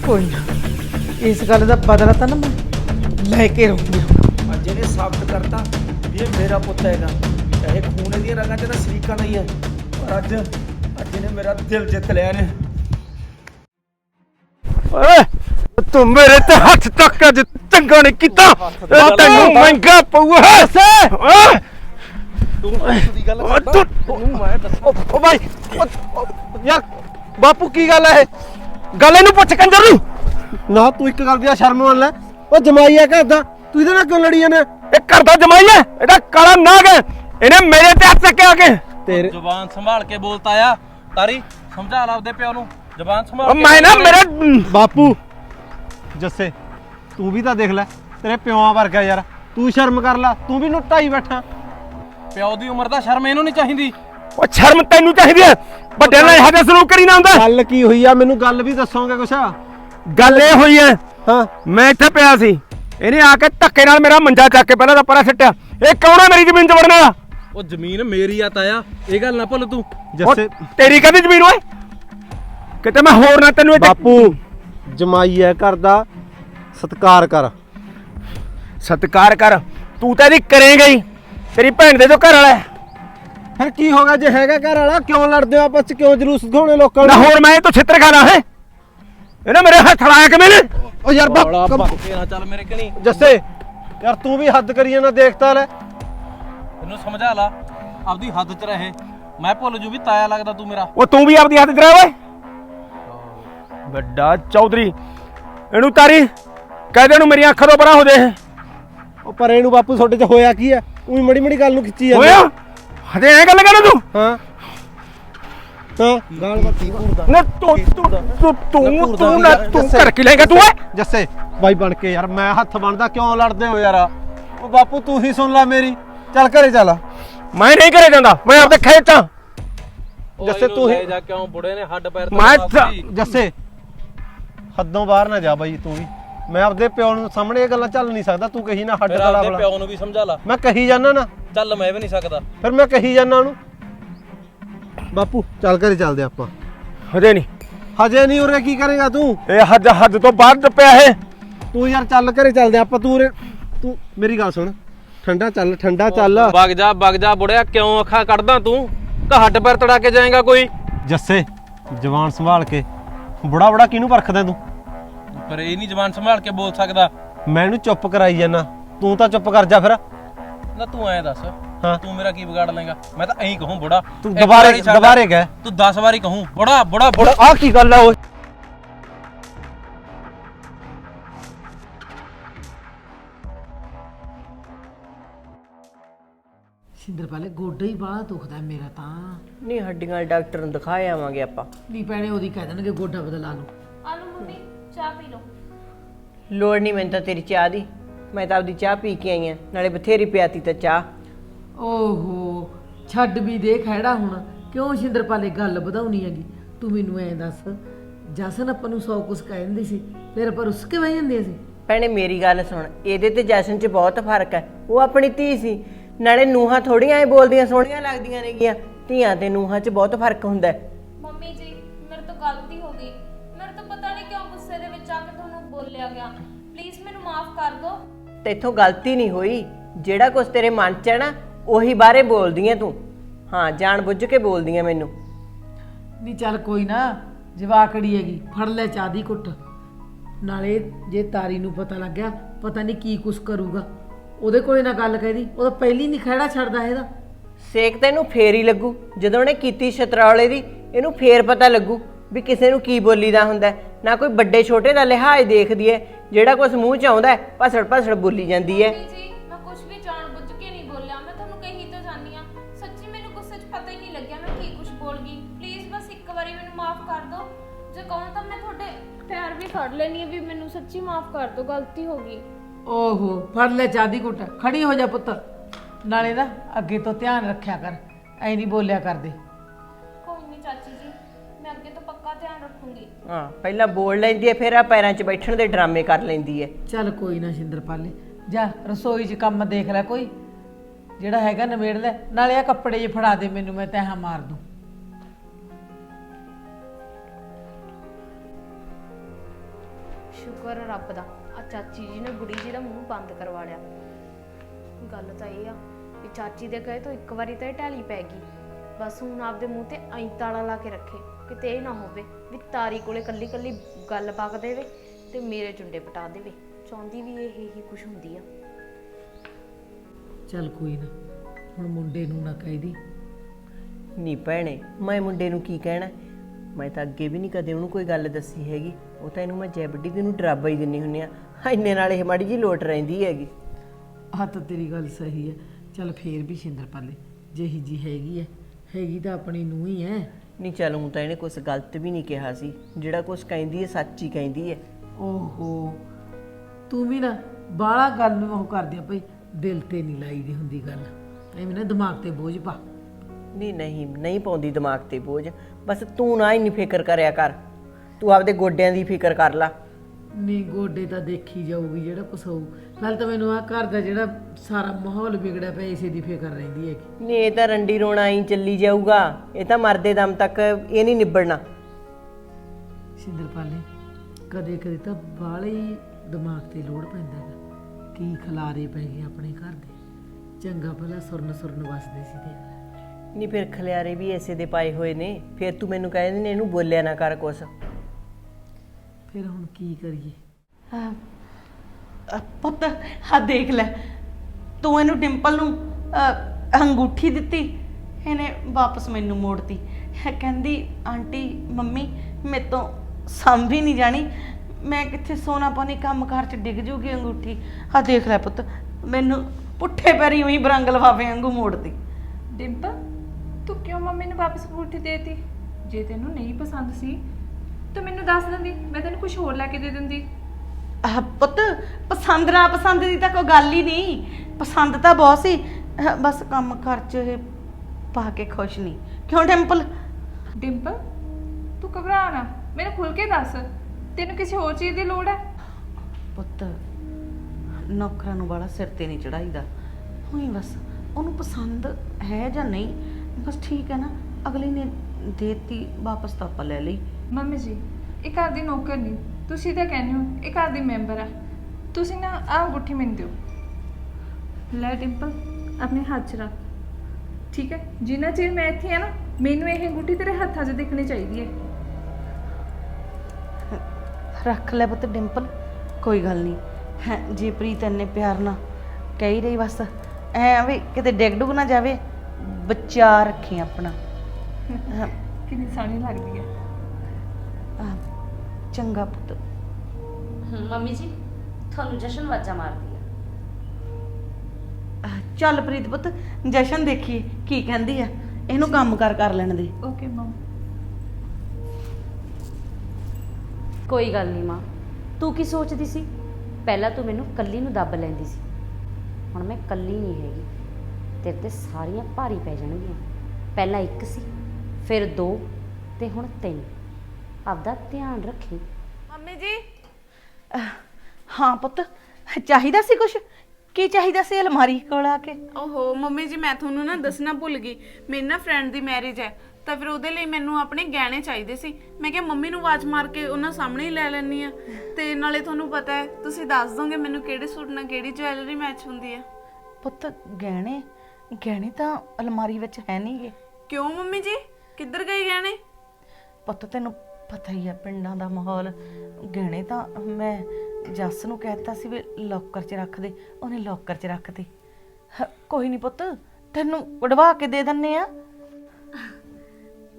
Speaker 4: ਕੋਈ ਨਾ ਇਸ ਗੱਲ ਦਾ ਬਦਲਾ ਤਾਂ ਨਾ ਮੈਂ ਲੈ ਕੇ ਰਹੂੰਗੀ
Speaker 2: ਅੱਜ ਇਹਨੇ ਸਾਬਤ ਕਰਤਾ ਵੀ ਇਹ ਮੇਰਾ ਪੁੱਤ ਹੈਗਾ। ਚਾਹੇ ਖੂਨ ਦੀਆਂ ਰਗਾਂ 'ਚ ਤਾਂ ਸ਼ਰੀਕਾ ਨਹੀਂ ਹੈ ਪਰ ਅੱਜ ਅੱਜ ਇਹਨੇ ਮੇਰਾ ਦਿਲ ਜਿੱਤ ਲਿਆ ਨੇ ਓਏ ਤੂੰ ਮੇਰੇ ਤੇ ਹੱਥ ਚੱਕ ਅੱਜ ਚੰਗਾ ਨਹੀਂ ਕੀਤਾ। ਤੈਨੂੰ ਮਹਿੰਗਾ ਪਊ ਹੈ। ਓਏ
Speaker 1: ਦੀ ਗੱਲ
Speaker 2: ਓ ਤੂੰ
Speaker 1: ਮੈਂ ਦੱਸ।
Speaker 2: ਓ ਓ ਭਾਈ ਓ- ਓ ਯਾਰ ਬਾਪੂ ਕੀ ਗੱਲ ਹੈ ਇਹ? ਗੱਲ ਇਹਨੂੰ ਪੁੱਛ ਕੰਜਰ ਨੂੰ। ਨਾ ਤੂੰ ਇੱਕ ਗੱਲ ਦੀ ਤਾਂ ਸ਼ਰਮ ਮੰਨ ਲੈ। ਉਹ ਜਮਾਈ ਆ ਘਰ ਦਾ। ਤੂੰ ਇਹਦੇ ਨਾਲ ਕਿਉਂ ਲੜੀ ਜਾਂਦੇ ਇਹ ਘਰ ਦਾ ਜਮਾਈ ਹੈ ਇਹਦਾ ਕਾਲਾ ਨਾਗ ਹੈ ਇਹਨੇ ਮੇਰੇ ਤੇ ਹੱਥ ਚੱਕਿਆ ਕੇ। ਤੇਰੇ
Speaker 1: ਜ਼ੁਬਾਨ ਸੰਭਾਲ ਕੇ ਬੋਲਤਾ ਆ। ਤਾਰੀ ਸਮਝਾ ਲਾ ਆਪਦੇ ਪਿਓ ਨੂੰ। ਜ਼ੁਬਾਨ ਸੰਭਾਲ
Speaker 2: ਉਹ
Speaker 1: ਕੇ
Speaker 2: ਮੈਂ ਨਾ
Speaker 1: ਬੋਲ।
Speaker 2: ਮੇਰੇ ਬਾਪੂ ਜੱਸੇ ਤੂੰ ਵੀ ਤਾਂ ਦੇਖ ਲੈ ਤੇਰੇ ਪਿਓਾਂ ਵਰਗਾ ਯਾਰ। ਤੂੰ ਸ਼ਰਮ ਕਰ ਲੈ ਤੂੰ ਵੀ ਨੁੱਟਾਈ ਬੈਠਾ।
Speaker 1: ਪਿਓ ਦੀ ਉਮਰ ਦਾ ਸ਼ਰਮ ਇਹਨੂੰ ਨਹੀਂ ਚਾਹੀਦੀ।
Speaker 2: ਉਹ ਸ਼ਰਮ ਤੈਨੂੰ ਚਾਹੀਦੀ ਹੈ? ਵੱਡੇ ਨਾਲ ਇਹੋ ਜਿਹਾ ਸਲੂਕ ਕਰੀ ਨਾ ਹੁੰਦਾ ਗੱਲ ਕੀ ਹੋਈ ਆ? ਮੈਨੂੰ ਗੱਲ ਵੀ ਦੱਸੋਗੇ ਕੁਛ? ਗੱਲ ਇਹ ਹੋਈ ਹੈ ਹਾਂ। ਮੈਂ ਇੱਥੇ ਪਿਆ ਸੀ। ਇਹਨੇ ਆ ਕੇ ਧੱਕੇ ਨਾਲ ਮੇਰਾ ਮੰਜਾ ਚੱਕ ਕੇ ਪਹਿਲਾਂ ਤਾਂ ਪਰਾਂ ਸਿੱਟਿਆ। ਇਹ ਕੌਣ ਹੈ ਮੇਰੀ ਜ਼ਮੀਨ 'ਚ ਵੜਨ ਵਾਲਾ?
Speaker 1: ਉਹ ਜ਼ਮੀਨ ਮੇਰੀ ਆ ਤਾਇਆ ਇਹ ਗੱਲ ਨਾ ਭੁੱਲ ਤੂੰ।
Speaker 2: ਜੱਸੇ ਤੇਰੀ ਕਦੀ ਜ਼ਮੀਨ ਓਏ? ਕਿਤੇ ਮੈਂ ਹੋਰ ਨਾ ਤੈਨੂੰ ਬਾਪੂ ਜਮਾਈ ਹੈ ਘਰ ਦਾ। ਸਤਕਾਰ ਕਰ। ਸਤਕਾਰ ਕਰ। ਤੂੰ ਤਾਂ ਇਹਦੀ ਕਰੇਂਗਾ ਹੀ। ਤੇਰੀ ਭੈਣ ਦੇ ਜੋ ਘਰ ਵਾਲਾ ਹੈ। ਫਿਰ ਕੀ ਹੋਗਾ ਜੇ ਹੈਗਾ ਘਰ ਵਾਲਾ ਕਿਉਂ ਲੜਦੇ ਹੋ ਆਪਸ ਚ? ਕਿਉਂ ਜਲੂਸ ਦਿਖਾਉਣੇ ਲੋਕਾਂ ਨੂੰ? ਹੋਰ ਮੈਂ ਇਹ ਤੋਂ ਛਿੱਤਰ ਖਾਣਾ ਹੈ। ਇਹਨੇ ਮੇਰੇ ਹੱਥ ਲਾਇਆ ਕਿਵੇਂ ਨੇ ਓ ਯਾਰ
Speaker 1: ਬੜਾ ਬੱਕੇ ਨਾ ਚੱਲ ਮੇਰੇ ਕਣੀ
Speaker 2: ਜੱਸੇ ਯਾਰ ਤੂੰ ਵੀ ਹੱਦ ਕਰੀ ਜਾਂਦਾ ਦੇਖਤਾ ਲੈ।
Speaker 1: ਇਹਨੂੰ ਸਮਝਾ ਲਾ ਆਪਦੀ ਹੱਦ 'ਚ ਰਹੇ। ਮੈਂ ਭੁੱਲ ਜੂ ਵੀ ਤਾਇਆ ਲੱਗਦਾ ਤੂੰ ਮੇਰਾ।
Speaker 2: ਉਹ ਤੂੰ ਵੀ ਆਪਦੀ ਹੱਥ ਚ ਰਹਿ ਓਏ। ਵੱਡਾ ਚੌਧਰੀ ਇਹਨੂੰ ਤਾਰੀ ਕਹਿ ਦੇ ਨੂੰ ਮੇਰੀਆਂ ਅੱਖਾਂ ਤੋਂ ਪਰਾਂ ਹੋ ਦੇ
Speaker 5: ਉਹ ਪਰ ਇਹਨੂੰ ਬਾਪੂ ਤੁਹਾਡੇ ਚ ਹੋਇਆ ਕੀ ਹੈ? ਉਹੀ ਮੜੀ ਮੜੀ ਗੱਲ ਨੂੰ ਖਿੱਚੀ ਜਾਂਦੇ
Speaker 2: ਹੋਇਆ? ਹਜੇ ਐ ਗੱਲ ਕਰ ਤੂੰ
Speaker 5: ਹਾਂ। ਹਾਂ। ਗਾਲ ਬੱਤੀ ਘੂਰਦਾ
Speaker 2: ਨਾ ਤੂੰ ਤੂੰ ਤੂੰ ਤੂੰ ਤੂੰ ਨਾ ਤੂੰ ਕਰ ਕੀ ਲੇਗਾ ਤੂੰ ਓਏ?
Speaker 5: ਜੱਸੇ। ਬਾਈ ਬਣ ਕੇ ਯਾਰ ਮੈਂ ਹੱਥ ਬਣਦਾ ਕਿਉਂ ਲੜਦੇ ਹੋ ਯਾਰ? ਉਹ ਬਾਪੂ ਤੂੰ ਹੀ ਸੁਣ ਲੈ ਮੇਰੀ। ਚੱਲ ਘਰੇ ਚੱਲ।
Speaker 2: ਮੈਂ ਨਹੀਂ ਕਰੇ ਜਾਂਦਾ ਮੈਂ ਆਪਦੇ ਖੇਤ।
Speaker 5: ਜੱਸੇ ਤੂੰ ਹੀ-
Speaker 1: ਲੈ ਜਾ ਕਿਉਂ ਬੁੜੇ ਨੇ ਹੱਡ ਪੈਰ
Speaker 2: ਮੈਂ।
Speaker 5: ਜੱਸੇ ਹੱਦੋਂ ਬਾਹਰ ਨਾ ਜਾ ਬਾਈ ਤੂੰ ਵੀ। ਮੈਂ ਆਪਦੇ ਪਿਓ ਨੂੰ ਸਾਹਮਣੇ ਇਹ ਗੱਲਾਂ ਚੱਲ ਨਹੀਂ ਸਕਦਾ ਤੂੰ ਕਹੀ ਨਾ ਹੱਡ
Speaker 1: ਫਿਰ
Speaker 5: ਤੜਾ
Speaker 1: ਆਪਦੇ
Speaker 5: ਬਲਾ
Speaker 1: ਪਿਓ ਨੂੰ ਵੀ ਸਮਝਾ ਲਾ।
Speaker 5: ਮੈਂ ਕਹੀ ਜਾਨਾ ਨਾ।
Speaker 1: ਚੱਲ ਮੈਂ ਵੀ ਨਹੀਂ ਸਕਦਾ।
Speaker 5: ਫਿਰ ਮੈਂ ਕਹੀ ਜਾਨਾ ਉਹਨੂੰ। ਬਾਪੂ ਚੱਲ ਘਰੇ ਚੱਲਦੇ ਆਪਾਂ।
Speaker 2: ਹਜੇ ਨਹੀਂ।
Speaker 5: ਹਜੇ ਨਹੀਂ ਉਰੇ ਕੀ ਕਰੇਗਾ ਤੂੰ?
Speaker 2: ਇਹ ਹੱਦ ਹੱਦ ਤੋਂ ਬਾਹਰ ਟੱਪਿਆ ਇਹ।
Speaker 5: ਤੂੰ ਯਾਰ ਚੱਲ ਘਰੇ ਚੱਲਦੇ ਆਪਾਂ ਤੂੰ ਉਰੇ ਤੂੰ ਮੇਰੀ ਗੱਲ ਸੁਣ। ਠੰਡਾ ਚੱਲ ਠੰਡਾ ਚੱਲ।
Speaker 1: ਵਗ ਜਾ ਵਗ ਜਾ ਬੁੜਿਆ ਕਿਉਂ ਅੱਖਾਂ ਕੱਢਦਾ ਤੂੰ? ਕਾ ਹੱਡ ਪੈਰ ਤੜਾ ਕੇ ਜਾਏਗਾ ਕੋਈ।
Speaker 5: ਜੱਸੇ ਜਵਾਨ ਸੰਭਾਲ ਕੇ। ਬੁੜਾ ਬੁੜਾ ਕਿਹਨੂੰ ਪਰਖਦਾ ਤੂੰ?
Speaker 1: ਪਰ ਇਹ ਨਹੀਂ ਜ਼ਬਾਨ ਸੰਭਾਲ ਕੇ ਬੋਲ ਸਕਦਾ।
Speaker 5: ਮੈਂ ਇਹਨੂੰ ਚੁੱਪ ਕਰਾਈ ਜਾਨਾ। ਤੂੰ ਤਾਂ ਚੁੱਪ ਕਰ ਜਾ ਫਿਰ।
Speaker 1: ਨਾ ਤੂੰ ਐਂ ਦੱਸ
Speaker 5: ਹਾਂ।
Speaker 1: ਤੂੰ ਮੇਰਾ ਕੀ ਵਿਗਾੜ ਲੇਗਾ ਮੈਂ ਤਾਂ ਐਂ ਕਹੂੰ ਬੁੜਾ।
Speaker 5: ਤੂੰ ਦੁਬਾਰੇ। ਦੁਬਾਰੇ ਕਹਿ।
Speaker 1: ਤੂੰ 10 ਵਾਰੀ ਕਹੂੰ ਬੁੜਾ ਬੁੜਾ ਬੁੜਾ।
Speaker 2: ਆ ਕੀ ਗੱਲ ਆ ਓਏ?
Speaker 4: ਸਿੰਦਰ ਪਹਿਲੇ ਗੋਡਾ ਹੀ ਬਾਹਲਾ ਦੁਖਦਾ ਮੇਰਾ ਤਾਂ।
Speaker 6: ਨਹੀਂ ਹੱਡੀਆਂ ਵਾਲੇ ਡਾਕਟਰ ਨੂੰ ਦਿਖਾ ਆਵਾਂਗੇ ਆਪਾਂ।
Speaker 4: ਨਹੀਂ ਪੈਣੇ ਉਹਦੀ ਕਹਿ ਦੇਣਗੇ ਗੋਡਾ ਬਦਲਾ ਲਓ।
Speaker 6: ਲੋੜ ਨਹੀਂ ਮੈਨੂੰ ਤਾਂ ਤੇਰੀ ਚਾਹ ਦੀ। ਮੈਂ ਤਾਂ ਆਪਦੀ ਚਾਹ ਪੀ ਕੇ ਆਈ ਆ ਨਾਲੇ ਬਥੇਰੀ ਪਿਆਤੀ ਤਾਂ ਚਾਹ।
Speaker 4: ਓਹੋ ਛੱਡ ਵੀ ਦੇ ਖੜਾ ਹੁਣ। ਕਿਉਂ ਸਿੰਦਰਪਾਲੇ ਗੱਲ ਵਧਾਉਣੀ ਹੈਗੀ? ਤੂੰ ਮੈਨੂੰ ਐਂ ਦੱਸ ਜਸਨ ਆਪਾਂ ਨੂੰ ਸੌ ਕੁਛ ਕਹਿ ਦਿੰਦੀ ਸੀ ਫਿਰ ਆਪਾਂ ਰੁੱਸ ਕੇ ਬਹਿ ਜਾਂਦੇ ਸੀ।
Speaker 6: ਭੈਣੇ ਮੇਰੀ ਗੱਲ ਸੁਣ ਇਹਦੇ ਤੇ ਜਸ਼ਨ 'ਚ ਬਹੁਤ ਫ਼ਰਕ ਹੈ। ਉਹ ਆਪਣੀ ਧੀ ਸੀ। ਨਾਲੇ ਨੂਹਾਂ ਥੋੜੀਆਂ ਐ ਬੋਲਦੀਆਂ ਸੋਹਣੀਆਂ ਲੱਗਦੀਆਂ ਨੇਗੀਆਂ। ਧੀਆਂ ਤੇ ਨੂਹਾਂ 'ਚ ਬਹੁਤ ਫ਼ਰਕ ਹੁੰਦਾ ਹੈ। ਤੇਥੋਂ ਗਲਤੀ ਨਹੀਂ ਹੋਈ। ਜਿਹੜਾ ਕੁਝ ਤੇਰੇ ਮਨ 'ਚ ਹੈ ਨਾ ਉਹੀ ਬਾਹਰੇ ਬੋਲਦੀ ਐ ਤੂੰ। ਹਾਂ ਜਾਣ ਬੁੱਝ ਕੇ ਬੋਲਦੀ ਐ ਮੈਨੂੰ।
Speaker 4: ਨਹੀਂ ਚੱਲ ਕੋਈ ਨਾ ਜਵਾਕੜੀ ਹੈਗੀ ਫੜ ਲੈ ਚਾਹ ਦੀ ਕੁੱਟ ਨਾਲੇ ਜੇ ਤਾਰੀ ਨੂੰ ਪਤਾ ਲੱਗ ਗਿਆ ਪਤਾ ਨਹੀਂ ਕੀ ਕੁਛ ਕਰੂਗਾ। ਉਹਦੇ ਕੋਲੇ ਨਾ ਗੱਲ ਕਹਿਦੀ ਉਹ ਤਾਂ ਪਹਿਲੀ ਨਹੀਂ ਖੜਾ ਛੱਡਦਾ ਇਹਦਾ।
Speaker 6: ਸੇਕ ਤੈਨੂੰ ਫੇਰ ਹੀ ਲੱਗੂ। ਜਦੋਂ ਉਹਨੇ ਕੀਤੀ ਛਤਰਾਲੇ ਦੀ ਇਹਨੂੰ ਫੇਰ ਪਤਾ ਲੱਗੂ ਵੀ ਕਿਸੇ ਨੂੰ ਕੀ ਬੋਲੀਦਾ ਹੁੰਦਾ। ਹੈ। ਨਾ ਕੋਈ ਵੱਡੇ ਛੋਟੇ ਦਾ ਲਿਹਾਜ਼ ਦੇਖਦੀ ਹੈ ਜਿਹੜਾ ਕੁਛ ਮੂੰਹ ਚ ਆਉਂਦਾ ਹੈ, ਭਸੜ ਭਸੜ ਬੋਲੀ ਜਾਂਦੀ ਹੈ।
Speaker 7: ਮੰਮੀ ਜੀ ਮੈਂ ਕੁਝ ਵੀ ਜਾਣ ਬੁੱਝ ਕੇ ਨਹੀਂ ਬੋਲਿਆ। ਮੈਂ ਤੁਹਾਨੂੰ ਕਹੀ ਤਾਂ ਜਾਨੀ ਆ ਸੱਚੀ ਲੱਗਿਆ ਮੈਂ ਕੀ ਕੁਝ ਬੋਲ ਗਈ। ਪਲੀਜ਼ ਬਸ ਇੱਕ ਵਾਰੀ ਮੈਨੂੰ ਮਾਫ ਕਰ ਦਿਓ। ਜੇ ਕਹੋ ਤਾਂ ਮੈਂ ਤੁਹਾਡੇ ਪੈਰ ਵੀ ਫੜ ਲੈਣੀ ਹੈ ਵੀ ਮੈਨੂੰ ਸੱਚੀ ਮਾਫ ਕਰ ਦਿਓ ਗਲਤੀ ਹੋ ਗਈ।
Speaker 4: ਓਹੋ ਫੜ ਲੈ ਚਾਦੀ ਘੁੱਟ। ਖੜੀ ਹੋ ਜਾ ਪੁੱਤ। ਨਾਲੇ ਨਾ ਅੱਗੇ ਤੋਂ ਧਿਆਨ ਰੱਖਿਆ ਕਰ। ਐ ਨਹੀਂ ਬੋਲਿਆ ਕਰਦੇ।
Speaker 7: ਪੱਕਾ ਧਿਆਨ ਰੱਖੂੰਗੀ।
Speaker 6: ਹਾਂ ਪਹਿਲਾਂ ਬੋਲ ਲੈਂਦੀ ਹੈ ਫਿਰ ਆ ਪੈਰਾਂ 'ਚ ਬੈਠਣ ਦੇ ਡਰਾਮੇ ਕਰ ਲੈਂਦੀ ਹੈ।
Speaker 4: ਚੱਲ ਕੋਈ ਨਾ ਸ਼ਿੰਦਰਪਾਲੇ ਜਾ ਰਸੋਈ 'ਚ ਕੰਮ ਦੇਖ ਲੈ ਕੋਈ। ਜਿਹੜਾ ਹੈਗਾ ਨਵੇੜ ਲੈ ਨਾਲੇ ਆ ਕੱਪੜੇ ਜੇ ਫੜਾ ਦੇ ਮੈਨੂੰ ਮੈਂ ਤੈਹਾਂ ਮਾਰ ਦੂੰ।
Speaker 7: ਸ਼ੁਕਰ ਹੈ ਰੱਬ ਦਾ ਆ ਚਾਚੀ ਜੀ ਨੇ ਬੁੜੀ ਜੀ ਦਾ ਮੂੰਹ ਬੰਦ ਕਰਵਾ ਲਿਆ। ਗੱਲ ਤਾਂ ਇਹ ਆ ਵੀ ਚਾਚੀ ਦੇ ਕਹੇ ਤੋਂ ਇੱਕ ਵਾਰੀ ਤਾਂ ਇਹ ਢਾਲੀ ਪੈ ਗਈ। ਬਸ ਹੁਣ ਆਪਦੇ ਮੂੰਹ ਤੇ ਐਂ ਤਾਲਾ ਲਾ ਕੇ ਰੱਖੇ। ਕਿਤੇ ਇਹ ਨਾ ਹੋਵੇ ਵੀ ਤਾਰੀ ਕੋਲੇ ਕੱਲੀ ਕੱਲੀ ਗੱਲ ਪੱਕ ਦੇਵੇ ਤੇ ਮੇਰੇ ਚੁੰਡੇ ਪਟਾ ਦੇਵੇ। ਚਾਹੁੰਦੀ ਵੀ ਇਹ ਹੀ ਕੁਝ ਹੁੰਦੀ ਆ।
Speaker 4: ਚੱਲ ਕੋਈ ਨਾ ਹੁਣ ਮੁੰਡੇ ਨੂੰ ਨਾ ਕਹਿਦੀ
Speaker 6: ਨਹੀਂ ਭੈਣੇ ਮੈਂ ਮੁੰਡੇ ਨੂੰ ਕੀ ਕਹਿਣਾ? ਮੈਂ ਤਾਂ ਅੱਗੇ ਵੀ ਨਹੀਂ ਕਦੇ ਉਹਨੂੰ ਕੋਈ ਗੱਲ ਦੱਸੀ ਹੈਗੀ। ਉਹ ਤਾਂ ਇਹਨੂੰ ਮੈਂ ਜੈਬਡੀ ਦੀ ਨੂੰ ਡਰਾਬਾ ਹੀ ਦਿੰਨੀ ਹੁੰਨੀ ਆ। ਇੰਨੇ ਨਾਲ ਇਹ ਮਾੜੀ ਜੀ ਲੋਟ ਰਹਿੰਦੀ ਹੈਗੀ।
Speaker 4: ਆਹ ਤਾਂ ਤੇਰੀ ਗੱਲ ਸਹੀ ਹੈ। ਚੱਲ ਫੇਰ ਵੀ ਸ਼ਿੰਦਰਪਾਲੇ ਜਿਹੀ ਜੀ ਹੈਗੀ ਹੈ। ਹੈਗੀ ਤਾਂ ਆਪਣੀ ਨੂੰ ਹੀ ਹੈ।
Speaker 6: ਨਹੀਂ ਚੱਲ ਹੁਣ ਤਾਂ ਇਹਨੇ ਕੁਝ ਗਲਤ ਵੀ ਨਹੀਂ ਕਿਹਾ ਸੀ। ਜਿਹੜਾ ਕੁਝ ਕਹਿੰਦੀ ਹੈ ਸੱਚ ਹੀ ਕਹਿੰਦੀ ਹੈ।
Speaker 4: ਓਹੋ ਤੂੰ ਵੀ ਨਾ ਬਾਹਲਾ ਗੱਲ ਨੂੰ ਉਹ ਕਰਦੀ ਆ ਭਈ ਦਿਲ ਤੇ ਨਹੀਂ ਲਾਈ ਦੀ ਹੁੰਦੀ ਗੱਲ। ਐਵੇਂ ਨਾ ਦਿਮਾਗ ਤੇ ਬੋਝ ਪਾ।
Speaker 6: ਨਹੀਂ ਨਹੀਂ ਨਹੀਂ ਪਾਉਂਦੀ ਦਿਮਾਗ ਤੇ ਬੋਝ। ਬਸ ਤੂੰ ਨਾ ਇੰਨੀ ਫਿਕਰ ਕਰਿਆ ਕਰ। ਤੂੰ ਆਪਦੇ ਗੋਡਿਆਂ ਦੀ ਫਿਕਰ ਕਰ ਲਾ।
Speaker 4: ਨਹੀਂ ਗੋਡੇ ਤਾਂ ਦੇਖੀ ਜਾਊਗੀ ਜਿਹੜਾ ਕੁਛ ਹੋਊ। ਨਾਲ ਤਾਂ ਮੈਨੂੰ ਆ ਘਰ ਦਾ ਜਿਹੜਾ ਸਾਰਾ ਮਾਹੌਲ ਵਿਗੜਿਆ ਪਿਆ ਇਸੇ ਦੀ ਫਿਕਰ ਰਹਿੰਦੀ ਹੈਗੀ।
Speaker 6: ਨਹੀਂ ਇਹ ਤਾਂ ਰੰਡੀ ਰੋਣਾ ਹੀ ਚੱਲੀ ਜਾਊਗਾ। ਇਹ ਤਾਂ ਮਰਦੇ ਦਮ ਤੱਕ ਇਹ ਨਹੀਂ ਨਿਬੜਨਾ।
Speaker 4: ਸਿੰਦਰਪਾਲੇ ਕਦੇ ਕਦੇ ਤਾਂ ਬਾਹਲੇ ਹੀ ਦਿਮਾਗ ਤੇ ਲੋੜ ਪੈਂਦਾ ਹੈਗਾ। ਕੀ ਖਲਾਰੇ ਪੈ ਗਏ ਆਪਣੇ ਘਰ ਦੇ। ਚੰਗਾ ਭਲਾ ਸੁਰਨ ਸੁਰਨ ਵਸਦੇ ਸੀ ਦੇਖ ਲੈ
Speaker 6: ਨਹੀਂ ਫਿਰ ਖਲਿਆਰੇ ਵੀ ਐਸੇ ਦੇ ਪਾਏ ਹੋਏ ਨੇ। ਫਿਰ ਤੂੰ ਮੈਨੂੰ ਕਹਿੰਦੀ ਨੇ ਇਹਨੂੰ ਬੋਲਿਆ ਨਾ ਕਰ ਕੁਛ।
Speaker 4: ਫਿਰ ਹੁਣ ਕੀ ਕਰੀਏ?
Speaker 8: ਅ, ਪੁੱਤ ਆ ਦੇਖ ਲੈ। ਤੂੰ ਇਹਨੂੰ ਡਿੰਪਲ ਨੂੰ ਅ, ਅੰਗੂਠੀ ਦਿੱਤੀ ਇਹਨੇ ਵਾਪਸ ਮੈਨੂੰ ਮੋੜਤੀ। ਇਹ ਕਹਿੰਦੀ ਆਂਟੀ ਮੰਮੀ ਮੇਰੇ ਤੋਂ ਸੰਭ ਹੀ ਨਹੀਂ ਜਾਣੀ। ਮੈਂ ਕਿੱਥੇ ਸੋਨਾ ਪਾਣੀ ਕੰਮ ਕਾਰ ਚ ਡਿੱਗ ਜੂਗੀ ਅੰਗੂਠੀ? ਆ ਦੇਖ ਲੈ ਪੁੱਤ ਮੈਨੂੰ ਪੁੱਠੇ ਪੈਰੀ ਉਹੀ ਬਰੰਗ ਲਫਾਫੇ ਵਾਂਗੂ ਮੋੜਤੀ
Speaker 9: ਡਿੰਪਲ ਤੂੰ ਕਿਉਂ ਮੰਮੀ ਨੂੰ ਵਾਪਸ ਬੂਟੀ ਦੇਤੀ? ਜੇ ਤੈਨੂੰ ਨਹੀਂ ਪਸੰਦ ਸੀ ਤਾਂ ਮੈਨੂੰ ਦੱਸ ਦਿੰਦੀ ਮੈਂ ਤੈਨੂੰ ਕੁਝ ਹੋਰ ਲੈ ਕੇ ਦੇ ਦਿੰਦੀ।
Speaker 8: ਆਹ ਪੁੱਤ ਪਸੰਦ ਨਾ ਪਸੰਦ ਦੀ ਤਾਂ ਕੋਈ ਗੱਲ ਹੀ ਨਹੀਂ। ਪਸੰਦ ਤਾਂ ਬਹੁਤ ਸੀ। ਅਹ ਬਸ ਕੰਮ ਖਰਚ ਇਹ ਪਾ ਕੇ ਖੁਸ਼ ਨਹੀਂ। ਕਿਉਂ ਡਿੰਪਲ?
Speaker 9: ਡਿੰਪਲ ਤੂੰ ਘਬਰਾ ਨਾ। ਮੈਨੂੰ ਖੁੱਲ ਕੇ ਦੱਸ ਤੈਨੂੰ ਕਿਸੇ ਹੋਰ ਚੀਜ਼ ਦੀ ਲੋੜ ਹੈ?
Speaker 8: ਪੁੱਤ ਨੌਕਰਾਂ ਨੂੰ ਬਾਲਾ ਸਿਰ ਤੇ ਨਹੀਂ ਚੜਾਈਦਾ। ਹੋਈ ਬਸ ਉਹਨੂੰ ਪਸੰਦ ਹੈ ਜਾਂ ਨਹੀਂ ਬਸ ਠੀਕ ਹੈ ਨਾ। ਅਗਲੀ ਨੇ ਦੇਤੀ ਵਾਪਸ ਤਾਂ ਆਪਾਂ ਲੈ ਲਈ।
Speaker 9: ਮੰਮੀ ਜੀ ਇਹ ਘਰ ਦੀ ਨੌਕਰ ਨਹੀਂ। ਤੁਸੀਂ ਤਾਂ ਕਹਿੰਦੇ ਹੋ ਇਹ ਘਰ ਦੀ ਮੈਂਬਰ ਆ। ਤੁਸੀਂ ਨਾ ਆਹ ਅੰਗੂਠੀ ਮੈਨੂੰ ਦਿਓ। ਲੈ ਡਿੰਪਲ ਆਪਣੇ ਹੱਥ 'ਚ ਰੱਖ। ਠੀਕ ਹੈ ਜਿੰਨਾ ਚਿਰ ਮੈਂ ਇੱਥੇ ਆ ਨਾ ਮੈਨੂੰ ਇਹ ਅੰਗੂਠੀ ਤੇਰੇ ਹੱਥਾਂ 'ਚ ਦਿਖਣੀ ਚਾਹੀਦੀ ਹੈ।
Speaker 8: ਰੱਖ ਲੈ ਪੁੱਤ ਡਿੰਪਲ ਕੋਈ ਗੱਲ ਨਹੀਂ। ਹੈ ਜੇ ਪ੍ਰੀਤ ਇੰਨੇ ਪਿਆਰ ਨਾਲ ਕਹਿ ਹੀ ਰਹੀ ਬਸ ਐ ਵੀ ਕਿਤੇ ਡਿੱਗ ਡੁੱਗ ਨਾ ਜਾਵੇ ਬੱਚਾ ਰੱਖੀ ਆਪਣਾ।
Speaker 9: ਕਿੰਨੀ ਸੋਹਣੀ ਲੱਗਦੀ ਹੈ।
Speaker 8: ਚੰਗਾ ਪੁੱਤ।
Speaker 3: ਮੰਮੀ ਜੀ ਤੁਹਾਨੂੰ ਜਸ਼ਨ ਵਾਜਾ ਮਾਰਦੀ ਆ।
Speaker 8: ਚੱਲ ਪ੍ਰੀਤ ਪੁੱਤ ਜਸ਼ਨ ਦੇਖੀਏ ਕੀ ਕਹਿੰਦੀ ਆ। ਇਹਨੂੰ ਕੰਮ ਕਰ ਕਰ ਲੈਣ ਦੇ।
Speaker 9: ਓਕੇ ਮਮ।
Speaker 3: ਕੋਈ ਗੱਲ ਨਹੀਂ ਮਾਂ। ਤੂੰ ਕੀ ਸੋਚਦੀ ਸੀ? ਪਹਿਲਾਂ ਤੂੰ ਮੈਨੂੰ ਕੱਲੀ ਨੂੰ ਦੱਬ ਲੈਂਦੀ ਸੀ। ਹੁਣ ਮੈਂ ਕੱਲੀ ਨਹੀਂ ਹੈਗੀ। ਤੇਰੇ ਤੇ ਸਾਰੀਆਂ ਭਾਰੀ ਪੈ ਜਾਣਗੀਆਂ। ਪਹਿਲਾਂ ਇੱਕ ਸੀ ਫਿਰ ਦੋ ਤੇ ਹੁਣ ਤਿੰਨ। ਆਪਦਾ ਧਿਆਨ ਰੱਖੀ।
Speaker 9: ਮੰਮੀ ਜੀ।
Speaker 8: ਹਾਂ ਪੁੱਤ ਚਾਹੀਦਾ ਸੀ ਕੁਛ? ਕੀ ਚਾਹੀਦਾ ਸੀ ਅਲਮਾਰੀ ਕੋਲ ਆ ਕੇ?
Speaker 10: ਓਹੋ ਮੰਮੀ ਜੀ ਮੈਂ ਤੁਹਾਨੂੰ ਨਾ ਦੱਸਣਾ ਭੁੱਲ ਗਈ। ਮੇਰੀ ਨਾ ਫਰੈਂਡ ਦੀ ਮੈਰਿਜ ਹੈ। ਤਾਂ ਫਿਰ ਉਹਦੇ ਲਈ ਮੈਨੂੰ ਆਪਣੇ ਗਹਿਣੇ ਚਾਹੀਦੇ ਸੀ। ਮੈਂ ਕਿਹਾ ਮੰਮੀ ਨੂੰ ਆਵਾਜ਼ ਮਾਰ ਕੇ ਉਹਨਾਂ ਸਾਹਮਣੇ ਹੀ ਲੈ ਲੈਣੀ ਆ ਤੇ ਨਾਲੇ ਤੁਹਾਨੂੰ ਪਤਾ ਹੈ ਤੁਸੀਂ ਦੱਸ ਦੋਗੇ ਮੈਨੂੰ ਕਿਹੜੇ ਸੂਟ ਨਾਲ ਕਿਹੜੀ ਜੁਐਲਰੀ ਮੈਚ ਹੁੰਦੀ ਹੈ।
Speaker 8: ਪੁੱਤ ਗਹਿਣੇ? ਗਹਿਣੇ ਤਾਂ ਅਲਮਾਰੀ ਵਿੱਚ ਹੈ ਨਹੀਂਗੇ
Speaker 10: ਕਿਉਂ ਮੰਮੀ ਜੀ? ਕਿੱਧਰ ਗਏ ਗਹਿਣੇ?
Speaker 8: ਪੁੱਤ ਤੈਨੂੰ ਪਤਾ ਹੀ ਆ ਪਿੰਡਾਂ ਦਾ ਮਾਹੌਲ। ਗਹਿਣੇ ਤਾਂ ਮੈਂ ਜੱਸ ਨੂੰ ਕਹਿਤਾ ਸੀ ਵੀ ਲੋਕਰ 'ਚ ਰੱਖ ਦੇ ਉਹਨੇ ਲੋਕਰ 'ਚ ਰੱਖ ਦੇ ਹ, ਕੋਈ ਨਹੀਂ ਪੁੱਤ ਤੈਨੂੰ ਵਡਵਾ ਕੇ ਦੇ ਦਿੰਨੇ ਆ।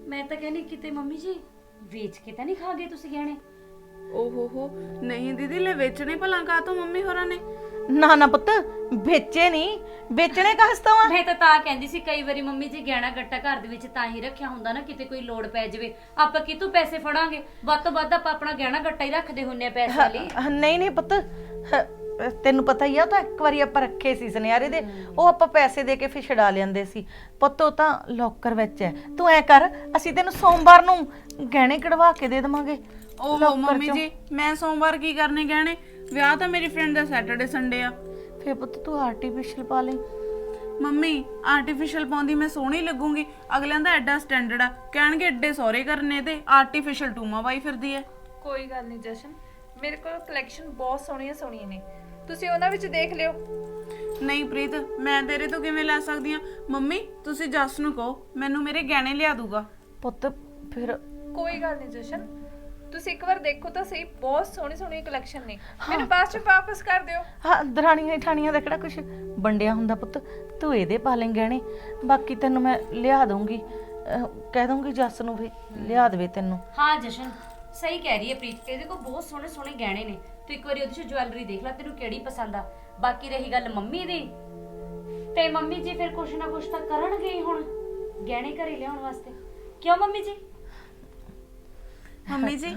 Speaker 3: ਮੈਂ ਤਾਂ ਕਹਿੰਦੀ ਕਿਤੇ ਮੰਮੀ ਜੀ ਵੇਚ ਕੇ ਤਾਂ ਨਹੀਂ ਖਾ ਗਏ ਤੁਸੀਂ ਗਹਿਣੇ?
Speaker 10: ਓਹੋ ਹੋ ਨਹੀਂ ਦੀਦੀ ਲੈ ਵੇਚਣੇ ਭਲਾ ਕਾ ਤੋਂ ਮੰਮੀ ਹੋਰਾਂ ਨੇ?
Speaker 8: ਨਾ ਨਾ ਪੁੱਤ ਵੇਚੇ ਨਹੀਂ ਵੇਚਣੇ ਕਹਸਤਾ ਵਾ
Speaker 3: ਮੈਂ ਤਾਂ ਤਾਂ ਕਹਿੰਦੀ ਸੀ ਕਈ ਵਾਰੀ ਮੰਮੀ ਜੀ ਗਹਿਣਾ ਗੱਟਾ ਘਰ ਦੇ ਵਿੱਚ ਤਾਂ ਹੀ ਰੱਖਿਆ ਹੁੰਦਾ ਨਾ ਕਿਤੇ ਕੋਈ ਲੋੜ ਪੈ ਜਾਵੇ। ਆਪਾਂ ਕਿਤੋਂ ਪੈਸੇ ਫੜਾਂਗੇ? ਵੱਧ ਤੋਂ ਵੱਧ ਆਪਾਂ ਆਪਣਾ ਗਹਿਣਾ ਗੱਟਾ ਹੀ ਰੱਖਦੇ ਹੁੰਨੇ ਆ ਪੈਸੇ ਲਈ।
Speaker 8: ਹ- ਨਹੀਂ ਨਹੀਂ ਪੁੱਤ ਹ, ਤੈਨੂੰ ਪਤਾ ਹੀ ਆ ਉਹ ਤਾਂ ਇੱਕ ਵਾਰੀ ਆਪਾਂ ਰੱਖੇ ਸੀ ਸੁਨਿਆਰੇ ਦੇ ਉਹ ਆਪਾਂ ਪੈਸੇ ਦੇ ਕੇ ਫਿਰ ਛਡਾ ਲੈਂਦੇ ਸੀ। ਪੁੱਤ ਉਹ ਤਾਂ ਲੋਕਰ ਵਿੱਚ ਹੈ। ਤੂੰ ਐ ਕਰ ਅਸੀਂ ਤੈਨੂੰ ਸੋਮਵਾਰ ਨੂੰ ਗਹਿਣੇ ਕਢਵਾ ਕੇ ਦੇ ਦੇਵਾਂਗੇ।
Speaker 10: ਓਹੋ ਮੰਮੀ। ਜੀ ਮੈਂ ਸੋਮਵਾਰ ਕੀ ਕਰਨੇ ਗਹਿਣੇ? ਵਿਆਹ ਤਾਂ ਮੇਰੀ ਫਰੈਂਡ ਦਾ ਸੈਟਰਡੇ ਸੰਡੇ ਆ।
Speaker 8: ਫੇਰ ਪੁੱਤ ਤੂੰ ਆਰਟੀਫੀਸ਼ੀਅਲ ਪਾ ਲਈ।
Speaker 10: ਮੰਮੀ ਆਰਟੀਫੀਸ਼ੀਅਲ ਪਾਉਂਦੀ ਮੈਂ ਸੋਹਣੀ ਲੱਗੂੰਗੀ। ਅਗਲਿਆਂ ਦਾ ਐਡਾ ਸਟੈਂਡਰਡ ਆ। ਕਹਿਣਗੇ ਐਡੇ ਸਹੁਰੇ ਕਰਨੇ ਤੇ ਆਰਟੀਫੀਸ਼ੀਅਲ ਟੂਮਾ ਪਾਈ ਫਿਰਦੀ ਐ।
Speaker 9: ਕੋਈ ਗੱਲ ਨਹੀਂ ਜਸ਼ਨ ਮੇਰੇ ਕੋਲ ਕਲੈਕਸ਼ਨ ਬਹੁਤ ਸੋਹਣੀਆਂ ਸੋਹਣੀਆਂ ਨੇ। ਤੁਸੀਂ ਉਹਨਾਂ ਵਿੱਚ ਦੇਖ ਲਿਓ।
Speaker 10: ਨਹੀਂ ਪ੍ਰੀਤ ਮੈਂ ਤੇਰੇ ਤੋਂ ਕਿਵੇਂ ਲੈ ਸਕਦੀ ਆ? ਮੰਮੀ ਤੁਸੀਂ ਜਸ ਨੂੰ ਕਹੋ ਮੈਨੂੰ ਮੇਰੇ ਗਹਿਣੇ ਲਿਆ ਦੂਗਾ।
Speaker 8: ਪੁੱਤ ਫਿਰ
Speaker 9: ਕੋਈ ਗੱਲ ਨਹੀਂ ਜਸ਼ਨ ਤੁਸੀਂ ਇੱਕ ਵਾਰ ਦੇਖੋ ਤਾਂ ਸਹੀ ਬਹੁਤ ਸੋਹਣੀ ਸੋਹਣੀ ਕਲੈਕਸ਼ਨ ਨੇ। ਮੈਨੂੰ ਬਾਅਦ ਚ ਵਾਪਸ ਕਰ ਦਿਓ।
Speaker 8: ਹਾਂ ਦਰਾਣੀਆਂ ਠਾਣੀਆਂ ਦਾ ਕਿਹੜਾ ਕੁਝ ਵੰਡਿਆ ਹੁੰਦਾ ਪੁੱਤ? ਤੂੰ ਇਹਦੇ ਪਾ ਲੈ ਗਹਿਣੇ। ਬਾਕੀ ਤੈਨੂੰ ਮੈਂ ਲਿਆ ਅਹ, ਕਹਿ ਦੂੰਗੀ ਜੱਸ ਨੂੰ ਵੀ ਲਿਆ ਦੇਵੇ ਤੈਨੂੰ।
Speaker 3: ਹਾਂ ਜਸ਼ਨ ਸਹੀ ਕਹਿ ਰਹੀ ਹੈ ਪ੍ਰੀਤ ਇਹਦੇ ਕੋਲ ਬਹੁਤ ਸੋਹਣੇ ਸੋਹਣੇ ਗਹਿਣੇ ਨੇ। ਤੂੰ ਇੱਕ ਵਾਰੀ ਉਹਦੇ 'ਚ ਜੁਐਲਰੀ ਦੇਖ ਲੈ ਤੈਨੂੰ ਕਿਹੜੀ ਪਸੰਦ ਆ। ਬਾਕੀ ਰਹੀ ਗੱਲ ਮੰਮੀ ਦੀ। ਤੇ ਮੰਮੀ ਜੀ ਫਿਰ ਕੁਛ ਨਾ ਕੁਛ ਤਾਂ ਕਰਨਗੇ ਹੀ ਹੁਣ ਗਹਿਣੇ ਘਰੇ ਲਿਆਉਣ ਵਾਸਤੇ। ਕਿਉਂ ਮੰਮੀ ਜੀ?
Speaker 10: ਮੰਮੀ ਜੀ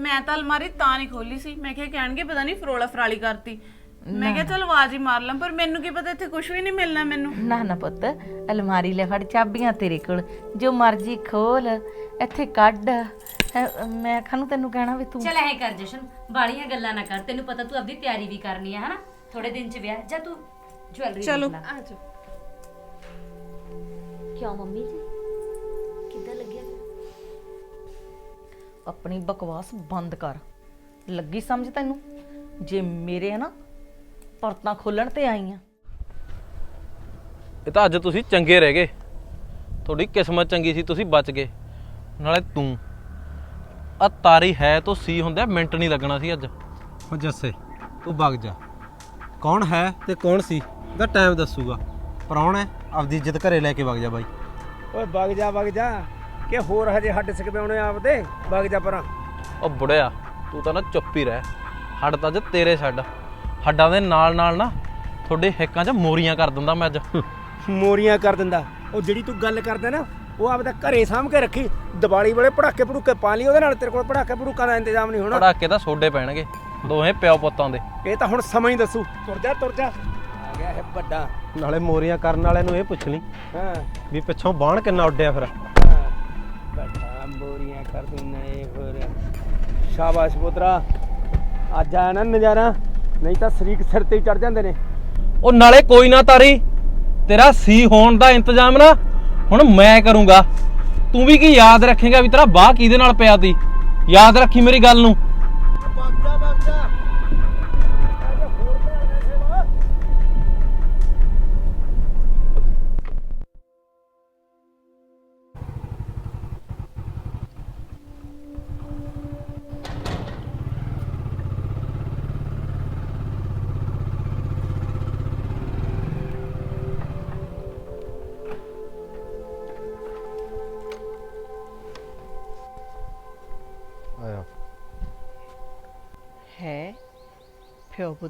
Speaker 10: ਮੈਂ ਤਾਂ ਅਲਮਾਰੀ ਤਾਂ ਨਹੀਂ ਖੋਲੀ ਸੀ। ਮੈਂ ਕਿਹਾ ਕਹਿਣਗੇ ਪਤਾ ਨਹੀਂ ਫਰੋਲਾ ਫਰਾਲੀ ਕਰਤੀ। ਮੈਂ ਕਿਹਾ ਚਲ ਆਵਾਜ਼ ਹੀ ਮਾਰ ਲਾਂ ਪਰ ਮੈਨੂੰ ਕੀ ਪਤਾ ਇੱਥੇ ਕੁਝ ਵੀ ਨਹੀਂ ਮਿਲਣਾ ਮੈਨੂੰ।
Speaker 8: ਨਾ ਨਾ ਪੁੱਤ ਅਲਮਾਰੀ ਲੈ ਫੜ ਚਾਬੀਆਂ ਤੇਰੇ ਕੋਲ। ਜੋ ਮਰਜ਼ੀ ਖੋਲ ਇੱਥੇ ਕੱਢ। ਅਹ, ਮੈਂ ਖਾਨੂੰ ਤੈਨੂੰ ਕਹਿਣਾ ਵੀ ਤੂੰ
Speaker 3: ਚਲ ਐ ਕਰ ਜਸ਼ਨ ਬਾਲੀਆਂ ਗੱਲਾਂ ਨਾ ਕਰ। ਤੈਨੂੰ ਪਤਾ ਤੂੰ ਆਪਦੀ ਤਿਆਰੀ ਵੀ ਕਰਨੀ ਹੈ ਹਨਾ? ਥੋੜੇ ਦਿਨ ਚ ਵਿਆਹ ਜਾਂ ਤੂੰ ਜੁਐਲਰੀ
Speaker 10: ਚਲੋ।
Speaker 3: ਕਿਉਂ ਮੰਮੀ ਜੀ?
Speaker 8: ਆਪਣੀ ਬਕਵਾਸ ਬੰਦ ਕਰ। ਲੱਗੀ ਸਮਝ ਤੈਨੂੰ? ਜੇ ਮੇਰੇ ਨਾ ਪਰਤਾਂ ਖੋਲਣ ਤੇ ਆਈ ਆ।
Speaker 1: ਇਹ ਤਾਂ ਅੱਜ ਤੁਸੀਂ ਚੰਗੇ ਰਹਿ ਗਏ। ਤੁਹਾਡੀ ਕਿਸਮਤ ਚੰਗੀ ਸੀ ਤੁਸੀਂ ਬਚ ਗਏ। ਨਾਲੇ ਤੂੰ। ਆ ਤਾਰੀ ਹੈ ਤੋਂ ਸੀ ਹੁੰਦਾ ਮਿੰਟ ਨਹੀਂ ਲੱਗਣਾ ਸੀ ਅੱਜ।
Speaker 5: ਉਹ ਜੱਸੇ ਤੂੰ ਵਗ ਜਾ। ਕੌਣ ਹੈ ਤੇ ਕੌਣ ਸੀ ਇਹਦਾ ਟਾਈਮ ਦੱਸੂਗਾ। ਪ੍ਰਾਹੁਣ ਹੈ ਆਪਦੀ ਇੱਜ਼ਤ ਘਰੇ ਲੈ ਕੇ ਵਗ ਜਾ ਬਾਈ।
Speaker 11: ਓਏ ਵਗ ਜਾ ਵਗ ਜਾ। ਕਿ ਹੋਰ ਹਜੇ ਹੱਡ ਸਿੱਕ ਪਿਆਉਣੇ ਆਪਦੇ? ਵਗ ਜਾ ਪਰਾਂ।
Speaker 1: ਉਹ ਬੁੜਿਆ ਤੂੰ ਤਾਂ ਨਾ ਚੁੱਪ ਹੀ ਰਹਿ। ਹੱਡ ਤਾਂ ਅੱਜ ਤੇਰੇ ਛੱਡ। ਹੱਡਾਂ ਦੇ ਨਾਲ ਨਾਲ ਨਾ ਤੁਹਾਡੇ ਹਿੱਕਾਂ 'ਚ ਮੋਰੀਆਂ ਕਰ ਦਿੰਦਾ ਮੈਂ ਅੱਜ।
Speaker 11: ਮੋਰੀਆਂ ਕਰ ਦਿੰਦਾ। ਉਹ ਜਿਹੜੀ ਤੂੰ ਗੱਲ ਕਰਦਾ ਨਾ ਉਹ ਆਪਦਾ ਘਰੇ ਸਾਂਭ ਕੇ ਰੱਖੀ। ਦੀਵਾਲੀ ਵੇਲੇ ਪੜਾਕੇ ਪੜੂਕੇ ਪਾ ਲਈ ਉਹਦੇ ਨਾਲ ਤੇਰੇ ਕੋਲ ਪੜਾਕੇ ਪੜੂਕਾ ਦਾ ਇੰਤਜ਼ਾਮ ਨਹੀਂ ਹੋਣਾ।
Speaker 1: ਪੜਾਕੇ ਤਾਂ ਸੋਡੇ ਪੈਣਗੇ ਦੋਵੇਂ ਪਿਓ ਪੁੱਤਾਂ ਦੇ।
Speaker 11: ਇਹ ਤਾਂ ਹੁਣ ਸਮਾਂ ਹੀ ਦੱਸੂ। ਤੁਰ ਜਾ ਤੁਰ ਜਾ। ਆ ਗਿਆ ਇਹ ਵੱਡਾ।
Speaker 5: ਨਾਲੇ ਮੋਰੀਆਂ ਕਰਨ ਵਾਲਿਆਂ ਨੂੰ ਇਹ ਪੁੱਛ ਲਈ
Speaker 11: ਹਾਂ।
Speaker 5: ਵੀ ਪਿੱਛੋਂ ਬਾਣ ਕਿੰਨਾ ਉੱਡਿਆ ਫਿਰ।
Speaker 11: ਵੱਡਾ ਮੋਰੀਆਂ ਕਰ ਦਿੰਦਾ ਇਹ ਸ਼ਾਬਾਸ਼ ਪੁੱਤਰਾ, ਅੱਜ ਆਇਆ ਨਾ ਨਜ਼ਾਰਾ, ਨਹੀਂ ਤਾਂ ਸ਼ਰੀਕ ਸਿਰ ਤੇ ਹੀ ਚੜ ਜਾਂਦੇ ਨੇ।
Speaker 1: ਉਹ ਨਾਲੇ ਕੋਈ ਨਾ ਤਾਰੀ, ਤੇਰਾ ਸੀ ਹੋਣ ਦਾ ਇੰਤਜ਼ਾਮ ਨਾ, ਹੁਣ ਮੈਂ ਕਰੂੰਗਾ। ਤੂੰ ਵੀ ਕੀ ਯਾਦ ਰੱਖੇਗਾ ਵੀ ਤੇਰਾ ਬਾਹ ਕਿਹਦੇ ਨਾਲ ਪਿਆ ਤੀ? ਯਾਦ ਰੱਖੀ ਮੇਰੀ ਗੱਲ ਨੂੰ।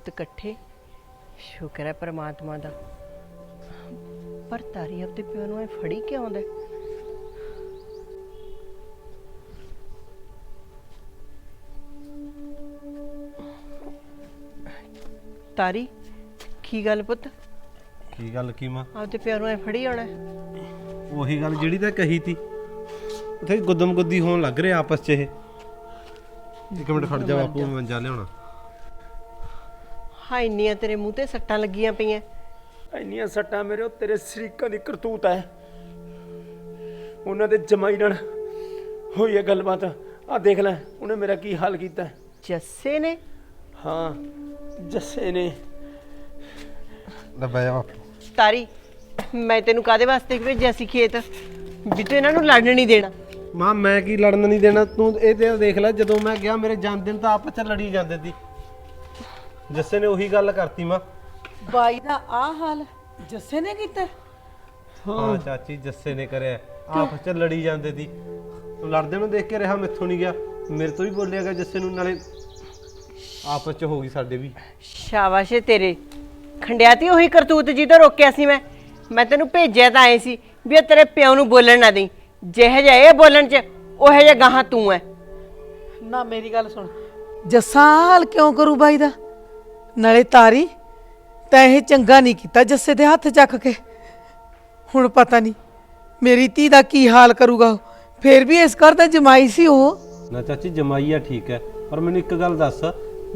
Speaker 6: ਪੁੱਤ ਇਕੱਠੇ। ਸ਼ੁਕਰ ਹੈ ਪ੍ਰਮਾਤਮਾ ਦਾ। ਪਰ ਤਾਰੀ ਆਪਦੇ ਪਿਓ ਨੂੰ ਐ ਫੜੀ ਕਿਉਂ ਆਉਂਦਾ ਤਾਰੀ ਕੀ ਗੱਲ ਪੁੱਤ?
Speaker 5: ਕੀ ਗੱਲ ਕੀ ਮਾਂ?
Speaker 6: ਆਪਦੇ ਪਿਓ ਨੂੰ ਐ ਫੜੀ ਆਉਣਾ
Speaker 5: ਉਹੀ ਗੱਲ ਜਿਹੜੀ ਤਾਂ ਕਹੀ ਤੀ। ਉਥੇ ਗੁੱਦਮ ਗੁੱਦੀ ਹੋਣ ਲੱਗ ਰਿਹਾ ਆਪਸ 'ਚ ਇਹ। ਇੱਕ ਮਿੰਟ ਖੜ ਜਾ ਬਾਪੂ ਮੈਂ ਮੰਜਾ ਲਿਆਉਣਾ।
Speaker 6: ਹਾਂ ਇੰਨੀਆਂ ਤੇਰੇ ਮੂੰਹ ਤੇ ਸੱਟਾਂ ਲੱਗੀਆਂ ਪਈਆਂ।
Speaker 11: ਇੰਨੀਆਂ ਸੱਟਾਂ ਮੇਰੇ ਉਹ ਤੇਰੇ ਸ਼ਰੀਕਾਂ ਦੀ ਕਰਤੂਤ ਹੈ ਉਹਨਾਂ ਦੇ ਜਮਾਈ ਨਾਲ ਹੋਈ ਹੈ ਗੱਲਬਾਤ। ਆ ਦੇਖ ਲੈ ਉਹਨੇ ਮੇਰਾ ਕੀ ਹਾਲ ਕੀਤਾ ਹੈ।
Speaker 6: ਜੱਸੇ ਨੇ?
Speaker 11: ਹਾਂ ਜੱਸੇ ਨੇ।
Speaker 5: ਲੈ ਬੈ ਜਾ ਬਾਪੂ।
Speaker 6: ਤਾਰੀ ਮੈਂ ਤੈਨੂੰ ਕਾਦੇ ਵਾਸਤੇ ਭੇਜਿਆ ਸੀ ਖੇਤ? ਵੀ ਤੂੰ ਇਹਨਾਂ ਨੂੰ ਲੜਨ ਨਹੀਂ ਦੇਣਾ।
Speaker 5: ਮਾਂ ਮੈਂ ਕੀ ਲੜਨ ਨਹੀਂ ਦੇਣਾ? ਤੂੰ ਇਹ ਤੇ ਦੇਖ ਲੈ ਜਦੋਂ ਮੈਂ ਗਿਆ ਮੇਰੇ ਜਨਮ ਦਿਨ ਤਾਂ ਆਪਸ 'ਚ ਲੜੀ ਜਾਂਦੇ ਸੀ। ਜੱਸੇ ਨੇ ਉਹੀ ਗੱਲ ਕਰਤੀ ਮਾਂ।
Speaker 4: ਬਾਈ ਦਾ ਆ ਹਾਲ ਜੱਸੇ ਨੇ ਕੀਤਾ?
Speaker 5: ਹਾਂ ਚਾਚੀ ਜੱਸੇ ਨੇ ਕਰਿਆ। ਆਪਸ 'ਚ ਲੜੀ ਜਾਂਦੇ ਸੀ। ਲੜਦੇ ਨੂੰ ਦੇਖ ਕੇ ਰਿਹਾ ਮੈਥੋਂ ਨਹੀਂ ਗਿਆ। ਮੇਰੇ ਤੋਂ ਵੀ ਬੋਲਿਆ ਗਿਆ ਜੱਸੇ ਨੂੰ ਨਾਲੇ ਆਪਸ ਚ ਹੋ ਗਈ ਸਾਡੇ ਵੀ।
Speaker 6: ਸ਼ਾਬਾਸ਼ ਏ ਤੇਰੇ। ਖੰਡਿਆਤੀ ਉਹੀ ਕਰਤੂਤ ਜੀ ਤੋਂ ਰੋਕਿਆ ਸੀ ਮੈਂ। ਮੈਂ ਤੈਨੂੰ ਭੇਜਿਆ ਤਾਂ ਆਏ ਸੀ ਵੀ ਇਹ ਤੇਰੇ ਪਿਓ ਨੂੰ ਬੋਲਣ ਨਾ ਦੇਈ। ਜਿਹੇ ਜਿਹਾ ਇਹ ਬੋਲਣ ਚ ਉਹੇ ਜਿਹਾ ਗਾਹਾਂ ਤੂੰ ਐ।
Speaker 12: ਨਾ ਮੇਰੀ ਗੱਲ ਸੁਣ। ਜੱਸਾ ਹਾਲ ਕਿਉਂ ਕਰੂ ਬਾਈ ਦਾ? ਨਾਲੇ ਤਾਰੀ ਤਾਂ ਇਹ ਚੰਗਾ ਨਹੀਂ ਕੀਤਾ ਜੱਸੇ ਦੇ ਹੱਥ ਚੱਕ ਕੇ। ਹੁਣ ਪਤਾ ਨਹੀਂ ਮੇਰੀ ਧੀ ਦਾ ਕੀ ਹਾਲ ਕਰੂਗਾ ਉਹ। ਫੇਰ ਵੀ ਇਸ ਘਰ ਦਾ ਜਮਾਈ ਸੀ ਉਹ।
Speaker 5: ਨਾ ਚਾਚੀ ਜਮਾਈ ਆ ਠੀਕ ਹੈ। ਪਰ ਮੈਨੂੰ ਇੱਕ ਗੱਲ ਦੱਸ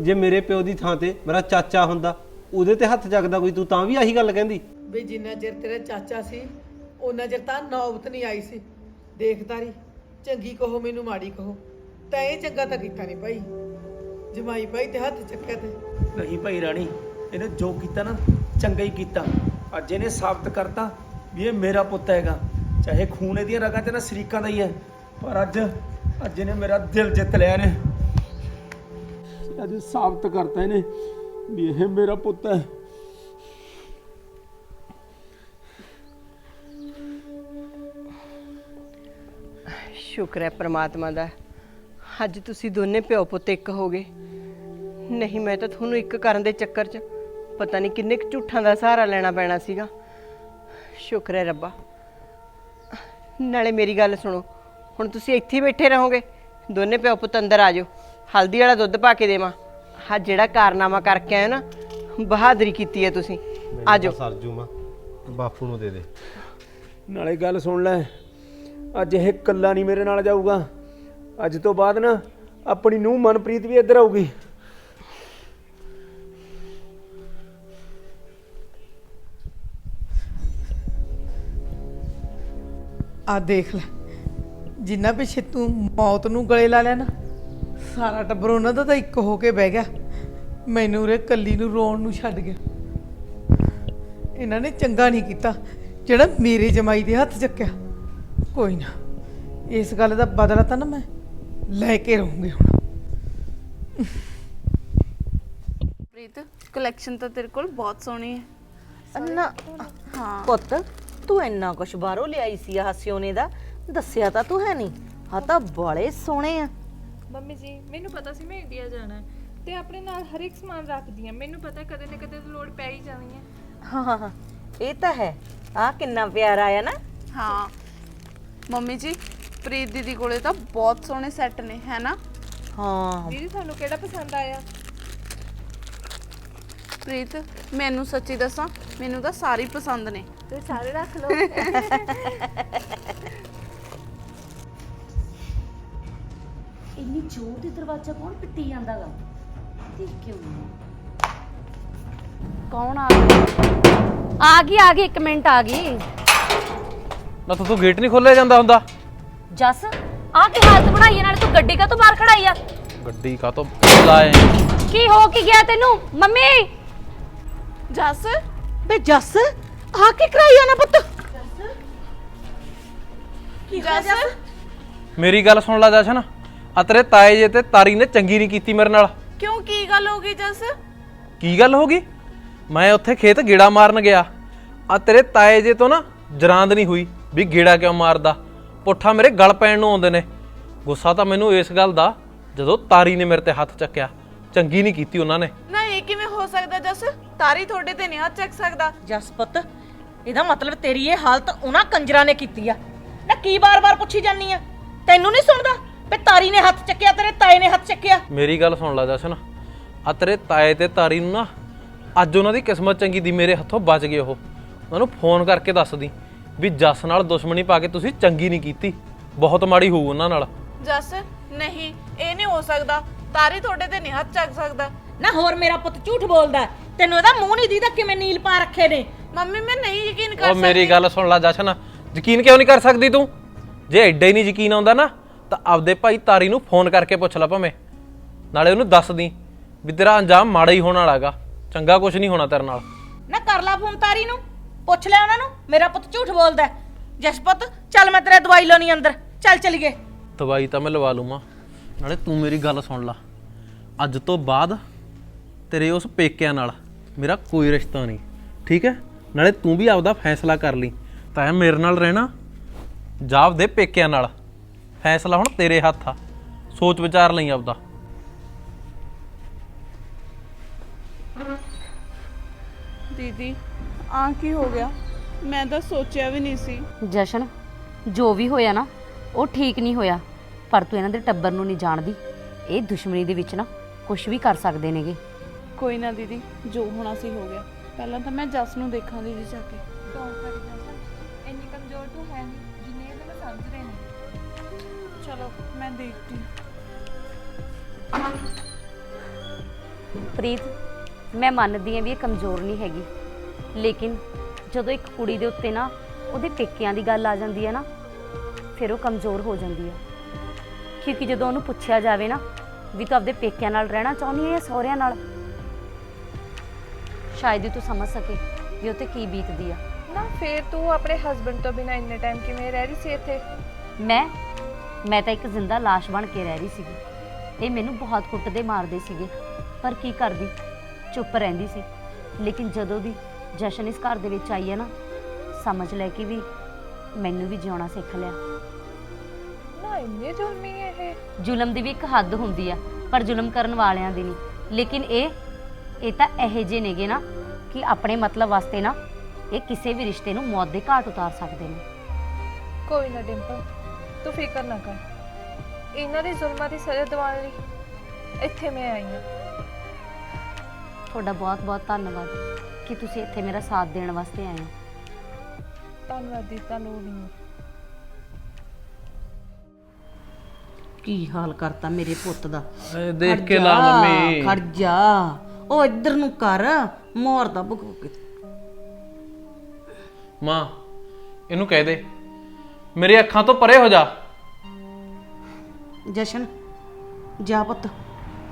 Speaker 5: ਜੇ ਮੇਰੇ ਪਿਓ ਦੀ ਥਾਂ ਤੇ ਮੇਰਾ ਚਾਚਾ ਹੁੰਦਾ ਉਹਦੇ ਤੇ ਹੱਥ ਚੱਕਦਾ ਕੋਈ ਤੂੰ ਤਾਂ ਵੀ ਆਹੀ ਗੱਲ ਕਹਿੰਦੀ।
Speaker 12: ਵੀ ਜਿੰਨਾ ਚਿਰ ਤੇਰਾ ਚਾਚਾ ਸੀ ਉਹਨਾਂ ਚਿਰ ਤਾਂ ਨੌਬਤ ਨਹੀਂ ਆਈ ਸੀ। ਦੇਖ ਤਾਰੀ ਚੰਗੀ ਕਹੋ ਮੈਨੂੰ ਮਾੜੀ ਕਹੋ। ਤਾਂ ਇਹ ਚੰਗਾ ਤਾਂ ਕੀਤਾ ਨਹੀਂ ਭਾਈ। ਜਮਾਈ ਭਾਈ ਤੇ ਹੱਥ ਚੱਕਿਆ ਤੇ।
Speaker 11: ਨਹੀਂ ਭਾਈ ਰਾਣੀ, ਇਹਨੇ ਜੋ ਕੀਤਾ ਨਾ ਚੰਗਾ ਹੀ ਕੀਤਾ। ਅੱਜ ਇਹਨੇ ਸਾਬਤ ਕਰਤਾ ਵੀ ਇਹ ਮੇਰਾ ਪੁੱਤ ਹੈਗਾ। ਚਾਹੇ ਖੂਨ ਇਹਦੀਆਂ ਰਗਾਂ 'ਚ ਨਾ ਸ਼ਰੀਕਾਂ ਦਾ ਹੀ ਹੈ, ਪਰ ਅੱਜ ਅੱਜ ਇਹਨੇ ਮੇਰਾ ਦਿਲ ਜਿੱਤ ਲਿਆ ਨੇ ਅੱਜ ਸਾਬਤ ਕਰਤਾ ਇਹਨੇ ਵੀ ਇਹ ਮੇਰਾ ਪੁੱਤ ਹੈ।
Speaker 6: ਸ਼ੁਕਰ ਹੈ ਪ੍ਰਮਾਤਮਾ ਦਾ। ਅੱਜ ਤੁਸੀਂ ਦੋਨੇ ਪਿਓ ਪੁੱਤ ਇੱਕ ਹੋ ਗਏ ਨਹੀਂ ਮੈਂ ਤਾਂ ਤੁਹਾਨੂੰ ਇੱਕ ਕਰਨ ਦੇ ਚੱਕਰ 'ਚ ਪਤਾ ਨਹੀਂ ਕਿੰਨੇ ਕੁ ਝੂਠਾਂ ਦਾ ਸਹਾਰਾ ਲੈਣਾ ਪੈਣਾ ਸੀਗਾ। ਸ਼ੁਕਰ ਹੈ ਰੱਬਾ। ਨਾਲੇ ਮੇਰੀ ਗੱਲ ਸੁਣੋ ਹੁਣ ਤੁਸੀਂ ਇੱਥੇ ਹੀ ਬੈਠੇ ਰਹੋਗੇ। ਦੋਨੇ ਪਿਓ ਪੁੱਤ ਅੰਦਰ ਆ ਜਾਓ। ਹਲਦੀ ਵਾਲਾ ਦੁੱਧ ਪਾ ਕੇ ਦੇਵਾਂ। ਹਾਂ ਜਿਹੜਾ ਕਾਰਨਾਮਾ ਕਰਕੇ ਆਏ ਹੋ ਨਾ ਬਹਾਦਰੀ ਕੀਤੀ ਹੈ ਤੁਸੀਂ। ਆ ਜਾਓ।
Speaker 5: ਸਰਜੂ ਮਾਂ ਬਾਪੂ ਨੂੰ ਦੇ ਦੇ।
Speaker 11: ਨਾਲੇ ਗੱਲ ਸੁਣ ਲੈ ਅੱਜ ਇਹ ਕੱਲਾ ਨਹੀਂ ਮੇਰੇ ਨਾਲ ਜਾਊਗਾ। ਅੱਜ ਤੋਂ ਬਾਅਦ ਨਾ ਆਪਣੀ ਨੂੰਹ ਮਨਪ੍ਰੀਤ ਵੀ ਇੱਧਰ ਆਊਗੀ।
Speaker 12: ਆ ਦੇਖ ਲੈ। ਜਿੰਨਾ ਪਿੱਛੇ ਤੂੰ ਮੌਤ ਨੂੰ ਗਲੇ ਲਾ ਲਿਆ ਨਾ ਸਾਰਾ ਟੱਬਰ ਉਹਨਾਂ ਦਾ ਤਾਂ ਇੱਕ ਹੋ ਕੇ ਬਹਿ ਗਿਆ। ਮੈਨੂੰ ਰੇ ਕੱਲੀ ਨੂੰ ਰੋਣ ਨੂੰ ਛੱਡ ਗਿਆ। ਇਹਨਾਂ ਨੇ ਚੰਗਾ ਨਹੀਂ ਕੀਤਾ ਜਿਹੜਾ ਮੇਰੇ ਜਮਾਈ ਦੇ ਹੱਥ ਚੱਕਿਆ। ਕੋਈ ਨਾ ਇਸ ਗੱਲ ਦਾ ਬਦਲਾ ਤਾਂ ਨਾ ਮੈਂ ਲੈ ਕੇ ਰਹੂੰਗੀ ਹੁਣ।
Speaker 10: ਪ੍ਰੀਤ ਕਲੈਕਸ਼ਨ ਤਾਂ ਤੇਰੇ ਕੋਲ ਬਹੁਤ ਸੋਹਣੀ ਹੈ।
Speaker 13: ਨਾ
Speaker 10: ਹਾਂ।
Speaker 13: ਪੁੱਤ ਤੂੰ ਇੰਨਾ ਕੁਛ ਬਾਹਰੋਂ ਲਿਆਈ ਸੀ ਆਹ ਸਿਉਨੇ ਦਾ? ਦੱਸਿਆ ਤਾਂ ਤੂੰ ਹੈ ਨਹੀਂ। ਆ ਤਾਂ ਬੜੇ ਸੋਹਣੇ ਆ।
Speaker 9: ਮੰਮੀ ਜੀ ਮੈਨੂੰ ਪਤਾ ਸੀ ਮੈਂ ਇੰਡੀਆ ਜਾਣਾ ਹੈ ਤੇ ਆਪਣੇ ਨਾਲ ਹਰ ਇੱਕ ਸਮਾਨ ਰੱਖਦੀ ਆ ਮੈਨੂੰ ਪਤਾ ਕਦੇ ਨਾ ਕਦੇ ਤਾਂ ਲੋੜ ਪੈ ਹੀ ਜਾਣੀ ਹੈ।
Speaker 13: ਹਾਂ ਹਾਂ ਹਾਂ। ਇਹ ਤਾਂ ਹੈ। ਆ ਕਿੰਨਾ ਪਿਆਰਾ ਆਇਆ ਨਾ।
Speaker 10: ਹਾਂ। ਮੰਮੀ ਜੀ ਪ੍ਰੀਤ ਦੀਦੀ ਕੋਲੇ ਤਾਂ ਬਹੁਤ ਸੋਹਣੇ ਸੈੱਟ ਨੇ ਹੈ ਨਾ?
Speaker 13: ਹਾਂ।
Speaker 9: ਦੀਦੀ ਤੁਹਾਨੂੰ ਕਿਹੜਾ ਪਸੰਦ ਆਇਆ?
Speaker 10: ਪ੍ਰੀਤ ਮੈਨੂੰ ਸੱਚੀ ਦੱਸਾਂ ਮੈਨੂੰ ਤਾਂ ਸਾਰੇ ਹੀ ਪਸੰਦ ਨੇ।
Speaker 9: ਤੇ ਸਾਰੇ ਰੱਖ ਲਓ।
Speaker 3: ਇੰਨੀ ਜ਼ੋਰ ਦੀ ਦਰਵਾਜ਼ਾ ਕੌਣ ਪਿੱਟੀ ਜਾਂਦਾਗਾ? ਦੇਖ ਕੇ ਆਉਂਦੀ ਕੌਣ ਆ ਗਿਆ? ਆ ਗਈ ਆ ਗਈ ਇੱਕ ਮਿੰਟ ਆ ਗਈ।
Speaker 1: ਨਾ ਤੂੰ ਤੂੰ ਗੇਟ ਨਹੀਂ ਖੋਲਿਆ ਜਾਂਦਾ ਹੁੰਦਾ।
Speaker 3: ਜੱਸ ਆ ਕੀ ਹਾਲਤ ਬਣਾਈ ਹੈ ਨਾਲੇ ਤੂੰ ਗੱਡੀ ਕਾ ਤੋਂ ਬਾਹਰ ਖੜਾਈ ਆ?
Speaker 1: ਗੱਡੀ ਕਾ ਤੋਂ ਲਾਏ
Speaker 3: ਕੀ ਹੋ ਕੀ ਗਿਆ ਤੈਨੂੰ? ਮੰਮੀ!
Speaker 10: ਜੱਸ?
Speaker 12: ਬੇ ਜੱਸ? ਆ ਕੀ ਕਰਾਈ ਆ ਨਾ ਪੁੱਤ।
Speaker 10: ਜੱਸ?
Speaker 1: ਮੇਰੀ ਗੱਲ ਸੁਣ ਲੈ ਜਸ਼ਨ ਆ ਤੇਰੇ ਤਾਏ ਜੇ ਤੇ ਤਾਰੀ ਨੇ ਚੰਗੀ ਨਹੀਂ ਕੀਤੀ ਮੇਰੇ ਨਾਲ।
Speaker 10: ਕਿਉਂ ਕੀ ਗੱਲ ਹੋ ਗਈ ਜੱਸ?
Speaker 1: ਕੀ ਗੱਲ ਹੋ ਗਈ? ਮੈਂ ਉੱਥੇ ਖੇਤ ਗੇੜਾ ਮਾਰਨ ਗਿਆ। ਆ ਤੇਰੇ ਤਾਏ ਜੇ ਤੋਂ ਨਾ ਜਰਾਂਦ ਨਹੀਂ ਹੋਈ ਵੀ ਗੇੜਾ ਕਿਉਂ ਮਾਰਦਾ। ਪੁੱਠਾ ਮੇਰੇ ਗਲ ਪੈਣ ਨੂੰ ਆਉਂਦੇ ਨੇ। ਗੁੱਸਾ ਤਾਂ ਮੈਨੂੰ ਇਸ ਗੱਲ ਦਾ ਜਦੋਂ ਤਾਰੀ ਨੇ ਮੇਰੇ ਤੇ ਹੱਥ ਚੱਕਿਆ। ਚੰਗੀ ਨਹੀਂ ਕੀਤੀ ਉਹਨਾਂ ਨੇ।
Speaker 10: ਨਾ ਇਹ ਕਿਵੇਂ ਹੋ ਸਕਦਾ ਜੱਸ? ਤਾਰੀ ਤੁਹਾਡੇ ਤੇ ਨਹੀਂ ਹੱਥ ਚੱਕ ਸਕਦਾ।
Speaker 13: ਜਸ ਪੁੱਤ ਇਹਦਾ ਮਤਲਬ ਤੇਰੀ ਇਹ ਹਾਲਤ ਉਹਨਾਂ ਕੰਜਰਾਂ ਨੇ ਕੀਤੀ ਆ। ਨਾ ਕੀ ਬਾਰ-ਬਾਰ ਪੁੱਛੀ ਜਾਨੀ ਆ? ਤੈਨੂੰ ਨਹੀਂ ਸੁਣਦਾ? ਵੀ ਤਾਰੀ ਨੇ ਹੱਥ ਚੱਕਿਆ ਤੇਰੇ ਤਾਏ ਨੇ ਹੱਥ ਚੱਕਿਆ।
Speaker 1: ਮੇਰੀ ਗੱਲ ਸੁਣ ਲੈ ਜਸ਼ਨ। ਆ ਤੇਰੇ ਤਾਏ ਤੇ ਤਾਰੀ ਨੂੰ ਨਾ ਅੱਜ ਉਹਨਾਂ ਦੀ ਕਿਸਮਤ ਚੰਗੀ ਦੀ ਮੇਰੇ ਹੱਥੋਂ ਬਚ ਗਏ ਉਹ। ਉਹਨਾਂ ਨੂੰ ਫੋਨ ਕਰਕੇ ਦੱਸ ਦੀ ਵੀ ਜੱਸ ਨਾਲ ਦੁਸ਼ਮਣੀ ਪਾ ਕੇ ਤੁਸੀਂ ਚੰਗੀ ਨਹੀਂ ਕੀਤੀ। ਬਹੁਤ ਮਾੜੀ ਹੋਊ ਉਹਨਾਂ ਨਾਲ।
Speaker 10: ਜੱਸ ਨਹੀਂ ਇਹ ਨਹੀਂ ਹੋ ਸਕਦਾ। ਤਾਰੀ ਤੁਹਾਡੇ ਤੇ ਨਹੀਂ ਹੱਥ ਚੱਕ ਸਕਦਾ।
Speaker 13: ਨਾ ਹੋਰ ਮੇਰਾ ਪੁੱਤ ਝੂਠ ਬੋਲਦਾ ਹੈ। ਤੈਨੂੰ ਇਹਦਾ ਮੂੰਹ ਨਹੀਂ ਦੀਦਾ ਕਿਵੇਂ ਨੀਲ ਪਾ ਰੱਖੇ ਨੇ।
Speaker 10: ਮੰਮੀ ਮੈਂ ਨਹੀਂ ਯਕੀਨ ਕਰ
Speaker 1: ਉਹ ਮੇਰੀ ਗੱਲ ਸੁਣ ਲੈ ਜਸ਼ਨ ਯਕੀਨ ਕਿਉਂ ਨਹੀਂ ਕਰ ਸਕਦੀ ਤੂੰ? ਜੇ ਐਡਾ ਹੀ ਨਹੀਂ ਯਕੀਨ ਆਉਂਦਾ ਨਾ ਤਾਂ ਆਪਦੇ ਭਾਈ ਤਾਰੀ ਨੂੰ ਫੋਨ ਕਰਕੇ ਪੁੱਛ ਲੈ ਭਾਵੇਂ। ਨਾਲੇ ਉਹਨੂੰ ਦੱਸ ਦੀ ਵੀ ਤੇਰਾ ਅੰਜਾਮ ਮਾੜਾ ਹੀ ਹੋਣ ਵਾਲਾਗਾ ਚੰਗਾ ਕੁਝ ਨਹੀਂ ਹੋਣਾ ਤੇਰੇ ਨਾਲ।
Speaker 13: ਨਾ ਕਰ ਲਾ ਫੋਨ ਤਾਰੀ ਨੂੰ ਪੁੱਛ ਲੈ ਉਹਨਾਂ ਨੂੰ ਮੇਰਾ ਪੁੱਤ ਝੂਠ ਬੋਲਦਾ ਹੈ। ਜਸ ਪੁੱਤ ਚੱਲ ਮੈਂ ਤੇਰੇ ਦਵਾਈ ਲਾਉਣੀ ਅੰਦਰ ਚੱਲ ਚਲੀਏ।
Speaker 1: ਦਵਾਈ ਤਾਂ ਮੈਂ ਲਵਾ ਲੂੰਗਾ। ਨਾਲੇ ਤੂੰ ਮੇਰੀ ਗੱਲ ਸੁਣ ਲੈ। ਅੱਜ ਤੋਂ ਬਾਅਦ ਤੇਰੇ ਉਸ ਪੇਕਿਆਂ ਨਾਲ ਮੇਰਾ ਕੋਈ ਰਿਸ਼ਤਾ ਨਹੀਂ ਠੀਕ ਹੈ? ਨਾਲੇ ਤੂੰ ਵੀ ਆਪਦਾ ਫੈਸਲਾ ਕਰ ਲਈ। ਤਾਂ ਮੇਰੇ ਨਾਲ ਰਹਿਣਾ। ਜਾਬ ਦੇ ਪੇਕਿਆਂ ਨਾਲ। ਫੈਸਲਾ ਹੁਣ ਤੇਰੇ ਹੱਥ ਆ। ਸੋਚ ਵਿਚਾਰ ਲਈ ਆਪਦਾ।
Speaker 10: ਦੀਦੀ ਆ ਕੀ ਹੋ ਗਿਆ? ਮੈਂ ਤਾਂ ਸੋਚਿਆ ਵੀ ਨਹੀਂ ਸੀ।
Speaker 3: ਜਸ਼ਨ ਜੋ ਵੀ ਹੋਇਆ ਨਾ ਉਹ ਠੀਕ ਨਹੀਂ ਹੋਇਆ। ਪਰ ਤੂੰ ਇਹਨਾਂ ਦੇ ਟੱਬਰ ਨੂੰ ਨਹੀਂ ਜਾਣਦੀ। ਇਹ ਦੁਸ਼ਮਣੀ ਦੇ ਵਿੱਚ ਨਾ ਕੁਝ ਵੀ ਕਰ ਸਕਦੇ ਨੇਗੇ।
Speaker 10: ਕੋਈ ਨਾ ਦੀਦੀ ਜੋ ਹੋਣਾ ਸੀ ਹੋ ਗਿਆ। ਪਹਿਲਾਂ ਤਾਂ ਮੈਂ ਜਸ ਨੂੰ ਦੇਖਾਂ ਦੀਦੀ ਜਾ ਕੇ।
Speaker 9: ਡੋਂਟ ਵਰੀ ਜਸਨ ਇੰਨੀ ਕਮਜ਼ੋਰ ਤੂੰ ਹੈ ਨਹੀਂ ਜਿੰਨੇ ਇਹ ਤੈਨੂੰ ਸਮਝ ਰਹੇ ਨੇ।
Speaker 10: ਚਲੋ ਮੈਂ ਦੇਖਦੀ
Speaker 3: ਪ੍ਰੀਤ ਮੈਂ ਮੰਨਦੀ ਹਾਂ ਵੀ ਇਹ ਕਮਜ਼ੋਰ ਨਹੀਂ ਹੈਗੀ। ਲੇਕਿਨ ਜਦੋਂ ਇੱਕ ਕੁੜੀ ਦੇ ਉੱਤੇ ਨਾ ਉਹਦੇ ਪੇਕਿਆਂ ਦੀ ਗੱਲ ਆ ਜਾਂਦੀ ਹੈ ਨਾ ਫਿਰ ਉਹ ਕਮਜ਼ੋਰ ਹੋ ਜਾਂਦੀ ਹੈ। ਕਿਉਂਕਿ ਜਦੋਂ ਉਹਨੂੰ ਪੁੱਛਿਆ ਜਾਵੇ ਨਾ ਵੀ ਤੂੰ ਆਪਦੇ ਪੇਕਿਆਂ ਨਾਲ ਰਹਿਣਾ ਚਾਹੁੰਦੀ ਹੈ ਜਾਂ ਸਹੁਰਿਆਂ ਨਾਲ ਸ਼ਾਇਦ ਹੀ ਤੂੰ ਸਮਝ ਸਕੇ ਵੀ ਉਹ ਤੇ ਕੀ ਬੀਤਦੀ ਆ।
Speaker 9: ਨਾ ਫੇਰ ਤੂੰ ਆਪਣੇ ਹਸਬੰਡ ਤੋਂ ਬਿਨਾ ਇੰਨੇ ਟਾਈਮ ਕਿਵੇਂ ਰਹਿ ਰਹੀ ਸੀ ਇੱਥੇ?
Speaker 3: ਮੈਂ ਮੈਂ ਤਾਂ ਇੱਕ ਜ਼ਿੰਦਾ ਲਾਸ਼ ਬਣ ਕੇ ਰਹਿ ਰਹੀ ਸੀਗੀ। ਇਹ ਮੈਨੂੰ ਬਹੁਤ ਕੁੱਟਦੇ ਮਾਰਦੇ ਸੀਗੇ ਪਰ ਕੀ ਕਰਦੀ? ਚੁੱਪ ਰਹਿੰਦੀ ਸੀ। ਲੇਕਿਨ ਜਦੋਂ ਦੀ ਜਸ਼ਨ ਇਸ ਘਰ ਦੇ ਵਿੱਚ ਆਈ ਹੈ ਨਾ ਸਮਝ ਲੈ ਕਿ ਵੀ ਮੈਨੂੰ ਵੀ ਜਿਉਣਾ ਸਿੱਖ ਲਿਆ।
Speaker 9: ਨਾ ਇੰਨੇ ਜ਼ੁਲਮੀ ਹੈ ਇਹ।
Speaker 3: ਜ਼ੁਲਮ ਦੀ ਵੀ ਇੱਕ ਹੱਦ ਹੁੰਦੀ ਆ ਪਰ ਜ਼ੁਲਮ ਕਰਨ ਵਾਲਿਆਂ ਦੀ ਨਹੀਂ। ਲੇਕਿਨ ਇਹ ਇਹ ਤਾਂ ਇਹੋ ਜਿਹੇ ਨੇਗੇ ਨਾ ਕਿ ਆਪਣੇ ਮਤਲਬ ਵਾਸਤੇ ਨਾ ਇਹ ਕਿਸੇ ਵੀ ਰਿਸ਼ਤੇ ਨੂੰ ਮੌਤ ਦੇ ਘਾਟ ਉਤਾਰ ਸਕਦੇ ਨੇ।
Speaker 9: ਕੋਈ ਨਾ ਡਿੰਪਲ ਤੂੰ ਫਿਕਰ ਨਾ ਕਰ। ਇਹਨਾਂ ਦੇ ਜ਼ੁਲਮਾਂ ਦੀ ਸਜ਼ਾ ਦਿਵਾਉਣ ਲਈ ਇੱਥੇ ਮੈਂ ਆਈ ਹਾਂ।
Speaker 3: ਤੁਹਾਡਾ ਬਹੁਤ ਬਹੁਤ ਧੰਨਵਾਦ ਕਿ ਤੁਸੀਂ ਇੱਥੇ ਮੇਰਾ ਸਾਥ ਦੇਣ ਵਾਸਤੇ ਆਏ ਹੋ।
Speaker 9: ਧੰਨਵਾਦ ਦੀ ਤਾਂ ਲੋੜ ਨਹੀਂ।
Speaker 8: ਕੀ ਹਾਲ ਕਰਤਾ ਮੇਰੇ ਪੁੱਤ ਦਾ?
Speaker 1: ਦੇਖ ਕੇ ਲਾ ਮੰਮੀ।
Speaker 8: ਖੜ ਜਾ। ਉਹ ਇੱਧਰ ਨੂੰ ਕਰ ਮੋਰ ਦਾ ਕੇ
Speaker 1: ਮਾਂ ਇਹਨੂੰ ਕਹਿ ਦੇ। ਮੇਰੀ ਅੱਖਾਂ ਤੋਂ ਪਰੇ ਹੋ ਜਾ।
Speaker 8: ਜਸ਼ਨ ਜਾ ਪੁੱਤ।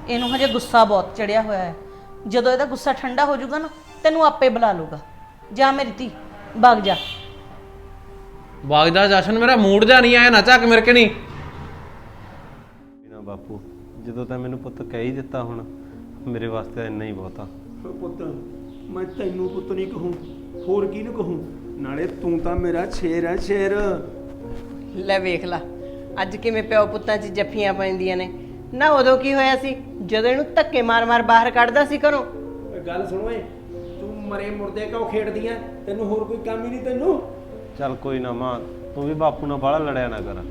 Speaker 8: ਇਹਨੂੰ ਹਜੇ ਗੁੱਸਾ ਬਹੁਤ ਚੜਿਆ ਹੋਇਆ ਹੈ। ਜਦੋਂ ਇਹਦਾ ਗੁੱਸਾ ਠੰਡਾ ਹੋ ਜਾਊਗਾ ਨਾ ਤੈਨੂੰ ਆਪੇ ਬੁਲਾ ਲੂਗਾ ਜਾ ਮੇਰੀ ਧੀ ਭੱਗ ਜਾ।
Speaker 1: ਬਾਗ ਜਾ ਜਸ਼ਨ ਮੇਰਾ ਮੂਡ ਜਾ ਨਹੀਂ ਆਇਆ ਨਾ ਝੱਕ ਮੇਰੇ ਕਿ ਨਹੀਂ
Speaker 5: ਨਾ ਬਾਪੂ ਜਦੋਂ ਤਾਂ ਮੈਨੂੰ ਪੁੱਤ ਕਹਿ ਹੀ ਦਿੱਤਾ ਹੁਣ। ਮੇਰੇ ਵਾਸਤੇ ਇੰਨਾ ਹੀ ਬਹੁਤਾ
Speaker 11: ਓ ਪੁੱਤ ਮੈਂ ਤੈਨੂੰ ਪੁੱਤ ਨਹੀਂ ਕਹੂੰ ਹੋਰ ਕਿਹਨੂੰ ਕਹੂੰ? ਨਾਲੇ ਤੂੰ ਤਾਂ ਮੇਰਾ ਸ਼ੇਰ ਹੈ ਸ਼ੇਰ
Speaker 6: ਲੈ ਵੇਖ ਲਾ ਅੱਜ ਕਿਵੇਂ ਪਿਓ ਪੁੱਤਾਂ 'ਚ ਜੱਫੀਆਂ ਪੈਂਦੀਆਂ ਨੇ। ਨਾ ਉਦੋਂ ਕੀ ਹੋਇਆ ਸੀ? ਜਦੋਂ ਇਹਨੂੰ ਧੱਕੇ ਮਾਰ-ਮਾਰ ਬਾਹਰ ਕੱਢਦਾ ਸੀ ਘਰੋਂ।
Speaker 11: ਗੱਲ ਸੁਣ ਓਏ ਤੂੰ ਮਰੇ ਮੁਰਦੇ ਕਿਉਂ ਖੇਡਦੀਆਂ ਤੈਨੂੰ ਹੋਰ ਕੋਈ ਕੰਮ ਹੀ ਨਹੀਂ ਤੈਨੂੰ?
Speaker 5: ਚੱਲ ਕੋਈ ਨਾ ਮਾਂ ਤੂੰ ਵੀ ਬਾਪੂ ਨਾਲ ਬਾਹਲਾ ਲੜਿਆ ਨਾ ਕਰ।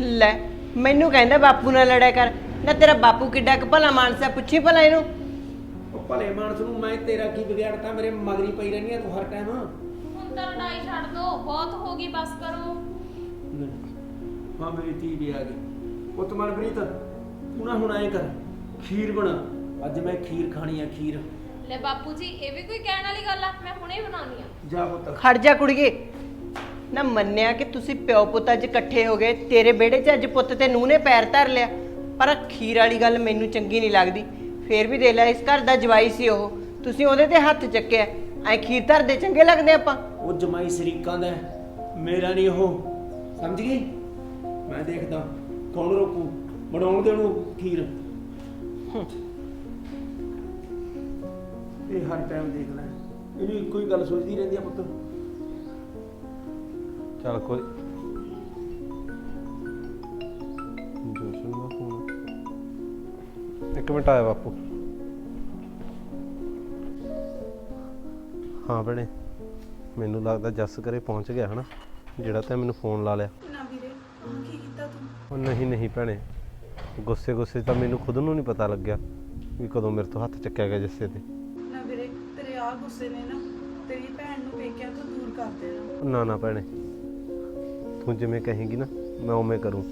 Speaker 6: ਲੈ ਮੈਨੂੰ ਕਹਿੰਦਾ ਬਾਪੂ ਨਾਲ ਲੜਿਆ ਕਰ। ਨਾ ਤੇਰਾ ਬਾਪੂ ਕਿੱਡਾ ਕੁ ਭਲਾ ਮਾਨਸ ਹੈ ਪੁੱਛੀ ਭਲਾ ਇਹਨੂੰ।
Speaker 11: ਉਹ ਭਲੇ ਮਾਨਸ ਨੂੰ ਮੈਂ ਤੇਰਾ ਕੀ ਵਿਗਾੜਤਾ ਮੇਰੇ ਮਗਰੀ ਪਈ ਰਹਿੰਦੀ ਆ ਤੂੰ ਹਰ ਟਾਈਮ
Speaker 7: ਹੁਣ ਤਾਂ ਲੜਾਈ ਛੱਡ ਦੋ ਬਹੁਤ ਹੋ ਗਈ ਬਸ ਕਰੋ।
Speaker 11: ਹਾਂ ਮੇਰੀ ਧੀ ਵੀ ਆ ਗਈ। ਪੁੱਤ ਮਨਪ੍ਰੀਤ ਤੂੰ ਨਾ ਹੁਣ ਐਂ ਕਰ ਖੀਰ ਬਣਾ। ਅੱਜ ਮੈਂ ਖੀਰ ਖਾਣੀ ਆ ਖੀਰ।
Speaker 7: ਲੈ ਬਾਪੂ ਜੀ ਇਹ ਵੀ ਕੋਈ ਕਹਿਣ ਵਾਲੀ ਗੱਲ ਆ ਮੈਂ ਹੁਣੇ ਬਣਾਉਣੀ ਆ।
Speaker 11: ਜਾ ਪੁੱਤ।
Speaker 6: ਖੜ ਜਾ ਕੁੜੀਏ। ਨਾ ਮੰਨਿਆ ਕਿ ਤੁਸੀਂ ਪਿਓ ਪੁੱਤ ਅੱਜ ਇਕੱਠੇ ਹੋ ਗਏ ਤੇਰੇ ਵਿਹੜੇ 'ਚ ਅੱਜ ਪੁੱਤ ਤੇ ਨੂੰਹ ਨੇ ਪੈਰ ਧਰ ਲਿਆ। ਪਰ ਖੀਰ ਵਾਲੀ ਗੱਲ ਮੈਨੂੰ ਚੰਗੀ ਨਹੀਂ ਲੱਗਦੀ। ਫੇਰ ਵੀ ਦੇ ਲੈ ਇਸ ਘਰ ਦਾ ਜਵਾਈ ਸੀ ਉਹ। ਤੁਸੀਂ ਉਹਦੇ ਤੇ ਹੱਥ ਚੱਕਿਆ। ਐ ਖੀਰ ਧਰਦੇ ਚੰਗੇ ਲੱਗਦੇ ਆਪਾਂ।
Speaker 11: ਉਹ ਜਮਾਈ ਸ਼ਰੀਕਾਂ ਦਾ ਹੈ, ਮੇਰਾ ਨਹੀਂ ਉਹ। ਸਮਝ ਗਈ? ਮੈਂ ਦੇਖਦਾ। ਕੌਣ ਰੋਕੂ? ਬਣਾਉਣ ਦੇ ਉਹਨੂੰ ਖੀਰ। ਇਹ ਹਰ ਟਾਈਮ ਦੇਖ ਲੈ। ਇਹਨੂੰ ਇੱਕੋ ਹੀ ਗੱਲ ਸੋਚਦੀ ਰਹਿੰਦੀ ਆ ਪੁੱਤ।
Speaker 5: ਚੱਲ ਕੋਈ ਇੱਕ ਮਿੰਟ ਆਇਆ ਬਾਪੂ। ਹਾਂ ਭੈਣੇ ਮੈਨੂੰ ਲੱਗਦਾ ਜੱਸ ਘਰੇ ਪਹੁੰਚ ਗਿਆ ਹਨਾ ਜਿਹੜਾ ਤੈਂ ਮੈਨੂੰ ਫੋਨ ਲਾ ਲਿਆ।
Speaker 10: ਨਾ ਵੀਰੇ ਆਹ ਕੀ ਕੀਤਾ ਤੂੰ?
Speaker 5: ਉਹ ਨਹੀਂ ਨਹੀਂ ਭੈਣੇ ਗੁੱਸੇ ਗੁੱਸੇ 'ਚ ਤਾਂ ਮੈਨੂੰ ਖੁਦ ਨੂੰ ਨਹੀਂ ਪਤਾ ਲੱਗਿਆ ਵੀ ਕਦੋਂ ਮੇਰੇ ਤੋਂ ਹੱਥ ਚੱਕਿਆ ਗਿਆ ਜੱਸੇ ਤੇ।
Speaker 10: ਨਾ ਵੀਰੇ ਤੇਰੇ ਆ ਗੁੱਸੇ ਨੇ ਨਾ ਤੇਰੀ ਭੈਣ ਨੂੰ ਪੇਕਿਆਂ ਤੋਂ ਦੂਰ ਕਰ ਦੇਣਾ
Speaker 5: ਨਾ। ਨਾ ਭੈਣੇ ਤੂੰ ਜਿਵੇਂ ਕਹੇਂਗੀ ਨਾ ਮੈਂ ਉਵੇਂ ਕਰੂੰ।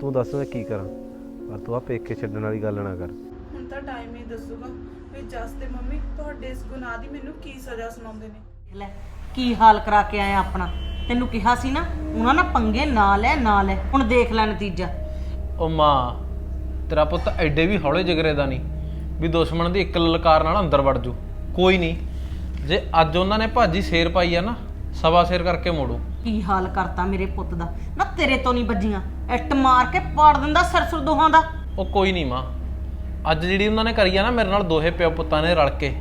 Speaker 5: ਤੂੰ ਦੱਸ ਮੈਂ ਕੀ ਕਰਾਂ ਪਰ ਤੂੰ ਆ ਪੇਕੇ ਛੱਡਣ ਵਾਲੀ ਗੱਲ ਨਾ ਕਰ।
Speaker 10: ਤਾਂ ਟਾਈਮ ਹੀ ਦੱਸੂਗਾ ਵੀ ਜਸ ਤੇ ਮੰਮੀ ਤੁਹਾਡੇ ਇਸ ਗੁਨਾਹ ਦੀ ਮੈਨੂੰ ਕੀ ਸਜ਼ਾ ਸੁਣਾਉਂਦੇ ਨੇ?
Speaker 8: ਦੇਖ ਲੈ ਕੀ ਹਾਲ ਕਰਾ ਕੇ ਆਇਆ ਆਪਣਾ? ਤੈਨੂੰ ਕਿਹਾ ਸੀ ਨਾ ਉਹਨਾਂ ਨਾਲ ਪੰਗੇ ਨਾ ਲੈ ਨਾ ਲੈ। ਹੁਣ ਦੇਖ ਲੈ ਨਤੀਜਾ।
Speaker 1: ਉਹ ਮਾਂ ਤੇਰਾ ਪੁੱਤ ਐਡੇ ਵੀ ਹੌਲੇ ਜਿਗਰੇ ਦਾ ਨਹੀਂ ਵੀ ਦੁਸ਼ਮਣ ਦੀ ਇੱਕ ਲਲਕਾਰ ਨਾਲ ਅੰਦਰ ਵੜ ਜੂ। ਕੋਈ ਨਹੀਂ ਜੇ ਅੱਜ ਉਹਨਾਂ ਨੇ ਭਾਜੀ ਸ਼ੇਰ ਪਾਈ ਆ ਨਾ ਸਵਾ ਸ਼ੇਰ ਕਰਕੇ ਮੋੜੂ।
Speaker 8: ਕੀ ਹਾਲ ਕਰਤਾ ਮੇਰੇ ਪੁੱਤ ਦਾ? ਨਾ ਤੇਰੇ ਤੋਂ ਨਹੀਂ ਵੱਜੀਆਂ। ਇੱਟ ਮਾਰ ਕੇ ਪਾੜ ਦਿੰਦਾ ਸਰਸਰ ਦੋਹਾਂ ਦਾ।
Speaker 1: ਉਹ ਕੋਈ ਨਹੀਂ ਮਾਂ ਅੱਜ ਜਿਹੜੀ ਉਹਨਾਂ ਨੇ ਕਰੀ ਆ ਨਾ ਮੇਰੇ ਨਾਲ ਦੋਹੇ ਪਿਓ ਪੁੱਤਾਂ ਨੇ ਰਲ ਕੇ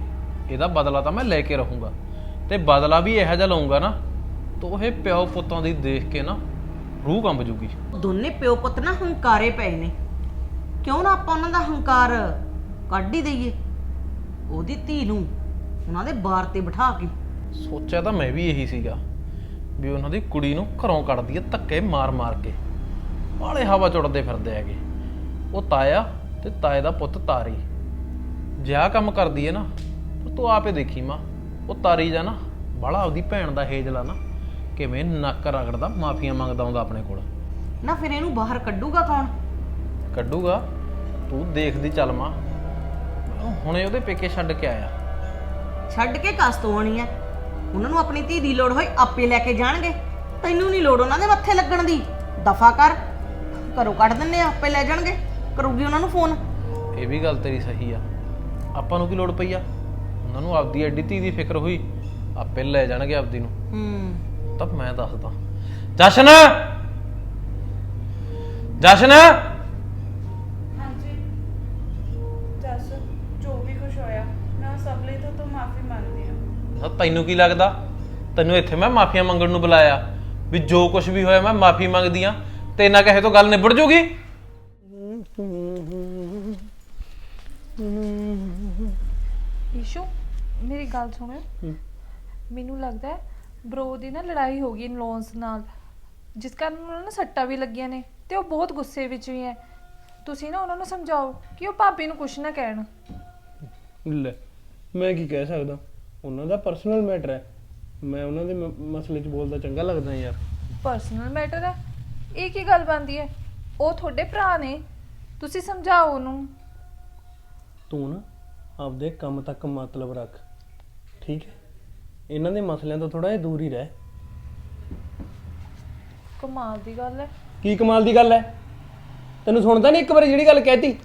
Speaker 1: ਇਹਦਾ ਬਦਲਾ ਤਾਂ ਮੈਂ ਲੈ ਕੇ ਰਹੂੰਗਾ। ਤੇ ਬਦਲਾ ਵੀ ਇਹੋ ਜਿਹਾ ਲਊਂਗਾ ਨਾ ਦੋਹੇ ਪਿਓ ਪੁੱਤਾਂ ਦੀ ਦੇਖ ਕੇ ਨਾ ਰੂਹ ਕੰਬ ਜੂਗੀ।
Speaker 8: ਦੋਨੇ ਪਿਓ ਪੁੱਤ ਨਾ ਹੰਕਾਰੇ ਪਏ ਨੇ। ਕਿਉਂ ਨਾ ਆਪਾਂ ਉਹਨਾਂ ਦਾ ਹੰਕਾਰ ਕੱਢ ਹੀ ਦਈਏ? ਉਹਦੀ ਧੀ ਨੂੰ
Speaker 13: ਉਹਨਾਂ ਦੇ ਬਾਰ ਤੇ ਬਿਠਾ ਕੇ।
Speaker 1: ਸੋਚਿਆ ਤਾਂ ਮੈਂ ਵੀ ਇਹੀ ਸੀਗਾ ਵੀ ਉਹਨਾਂ ਦੀ ਕੁੜੀ ਨੂੰ ਘਰੋਂ ਕੱਢਦੀ ਐ ਧੱਕੇ ਮਾਰ-ਮਾਰ ਕੇ। ਬਾਲੇ ਹਵਾ ਚੁੜਦੇ ਫਿਰਦੇ ਹੈਗੇ। ਉਹ ਤਾਇਆ ਤੇ ਤਾਏ ਦਾ ਪੁੱਤ ਤਾਰੀ। ਜਿਆ ਕੰਮ ਕਰਦੀ ਐ ਨਾ ਤੂੰ ਆਪੇ ਦੇਖੀ ਮਾਂ। ਉਹ ਤਾਰੀ ਜਾ ਨਾ ਬਾਲਾ ਆਪਦੀ ਭੈਣ ਦਾ ਹੇਜਲਾ ਨਾ ਕਿਵੇਂ ਨੱਕ ਰਗੜਦਾ ਮਾਫੀਆਂ ਮੰਗਦਾ ਹੁੰਦਾ ਆਪਣੇ ਕੋਲ।
Speaker 13: ਨਾ ਫਿਰ ਇਹਨੂੰ ਬਾਹਰ ਕੱਢੂਗਾ ਕੌਣ?
Speaker 1: ਕੱਢੂਗਾ? ਤੂੰ ਦੇਖਦੀ ਚੱਲ ਮਾਂ। ਹੁਣੇ ਉਹਦੇ ਪੇਕੇ ਛੱਡ ਕੇ ਆਇਆ।
Speaker 13: ਛੱਡ ਕੇ ਕਸ ਤੋਂ ਆਉਣੀ ਐ ਉਹਨਾਂ ਨੂੰ ਆਪਣੀ ਧੀ ਦੀ ਲੋੜ ਹੋਈ ਆਪੇ ਲੈ ਕੇ ਜਾਣਗੇ। ਤੈਨੂੰ ਨਹੀਂ ਲੋੜ ਉਹਨਾਂ ਦੇ ਮੱਥੇ ਲੱਗਣ ਦੀ। ਦਫਾ ਕਰ। ਘਰੋਂ ਕੱਢ ਦਿੰਨੇ ਆਪੇ ਲੈ ਜਾਣਗੇ। ਕਰੂਗੀ ਉਹਨਾਂ ਨੂੰ ਫੋਨ?
Speaker 1: ਇਹ ਵੀ ਗੱਲ ਤੇਰੀ ਸਹੀ ਆ। ਆਪਾਂ ਨੂੰ ਕੀ ਲੋੜ ਪਈ ਆ? ਉਹਨਾਂ ਨੂੰ ਆਪਦੀ ਐਡੀ ਧੀ ਦੀ ਫਿਕਰ ਹੋਈ ਆਪੇ ਲੈ ਜਾਣਗੇ ਆਪਦੀ ਨੂੰ।
Speaker 13: ਹੂੰ।
Speaker 1: ਤਾਂ ਮੈਂ ਦੱਸਦਾ। ਜਸ਼ਨ! ਜਸ਼ਨ!
Speaker 10: ਹਾਂਜੀ। ਜਸ ਜੋ ਵੀ ਕੁਝ ਹੋਇਆ ਮੈਂ ਸਭ ਲਈ ਤੋਂ ਤੋਂ ਮਾਫੀ ਮੰਗਦੀ ਹਾਂ।
Speaker 1: ਤਾਂ ਤੈਨੂੰ ਕੀ ਲੱਗਦਾ? ਤੈਨੂੰ ਇੱਥੇ ਮੈਂ ਮਾਫੀਆਂ ਮੰਗਣ ਨੂੰ ਬੁਲਾਇਆ। ਵੀ ਜੋ ਕੁਝ ਵੀ ਹੋਇਆ ਮੈਂ ਮਾਫੀ ਮੰਗਦੀ ਆ ਤੇ ਨਾ ਕਹੇ ਤੋਂ ਗੱਲ ਨਿਬੜ ਜੂਗੀ?
Speaker 9: ਈਸ਼ੂ ਮੇਰੀ ਗੱਲ ਸੁਣੋ। ਮੈਨੂੰ ਲੱਗਦਾ ਹੈ ਬ్రో ਦੀ ਨਾ ਲੜਾਈ ਹੋ ਗਈ ਇਨਲੋਨਸ ਨਾਲ। ਜਿਸ ਕਾਰਨ ਉਹਨਾਂ ਨੂੰ ਸੱਟਾਂ ਵੀ ਲੱਗੀਆਂ ਨੇ ਤੇ ਉਹ ਬਹੁਤ ਗੁੱਸੇ ਵਿੱਚ ਵੀ ਹੈ। ਤੁਸੀਂ ਨਾ ਉਹਨਾਂ ਨੂੰ ਸਮਝਾਓ ਕਿ ਉਹ ਭਾਬੀ ਨੂੰ ਕੁਝ ਨਾ ਕਹਿਣ।
Speaker 14: ਲੈ ਮੈਂ ਕੀ ਕਹਿ ਸਕਦਾ? ਉਹਨਾਂ ਦਾ ਪਰਸਨਲ ਮੈਟਰ ਹੈ। ਮੈਂ ਉਹਨਾਂ ਦੇ ਮ- ਮਸਲੇ 'ਚ ਬੋਲਦਾ ਚੰਗਾ ਲੱਗਦਾ ਯਾਰ।
Speaker 9: ਪਰਸਨਲ ਮੈਟਰ ਹੈ? ਇਹ ਕੀ ਗੱਲ ਬਣਦੀ ਹੈ? ਉਹ ਤੁਹਾਡੇ ਭਰਾ ਨੇ। ਤੁਸੀਂ ਸਮਝਾਓ ਉਹਨੂੰ।
Speaker 14: ਤੂੰ ਨਾ ਆਪਦੇ ਕੰਮ ਤੱਕ ਮਤਲਬ ਰੱਖ ਠੀਕ ਹੈ? ਇਹਨਾਂ ਦੇ ਮਸਲਿਆਂ ਤੋਂ ਥੋੜਾ ਜਿਹਾ ਦੂਰ ਹੀ ਰਹਿ।
Speaker 9: ਕਮਾਲ ਦੀ ਗੱਲ ਹੈ।
Speaker 14: ਕੀ ਕਮਾਲ ਦੀ ਗੱਲ ਹੈ? ਤੈਨੂੰ ਸੁਣਦਾ ਨਹੀਂ ਇੱਕ ਵਾਰੀ ਜਿਹੜੀ ਗੱਲ ਕਹਿਤੀ?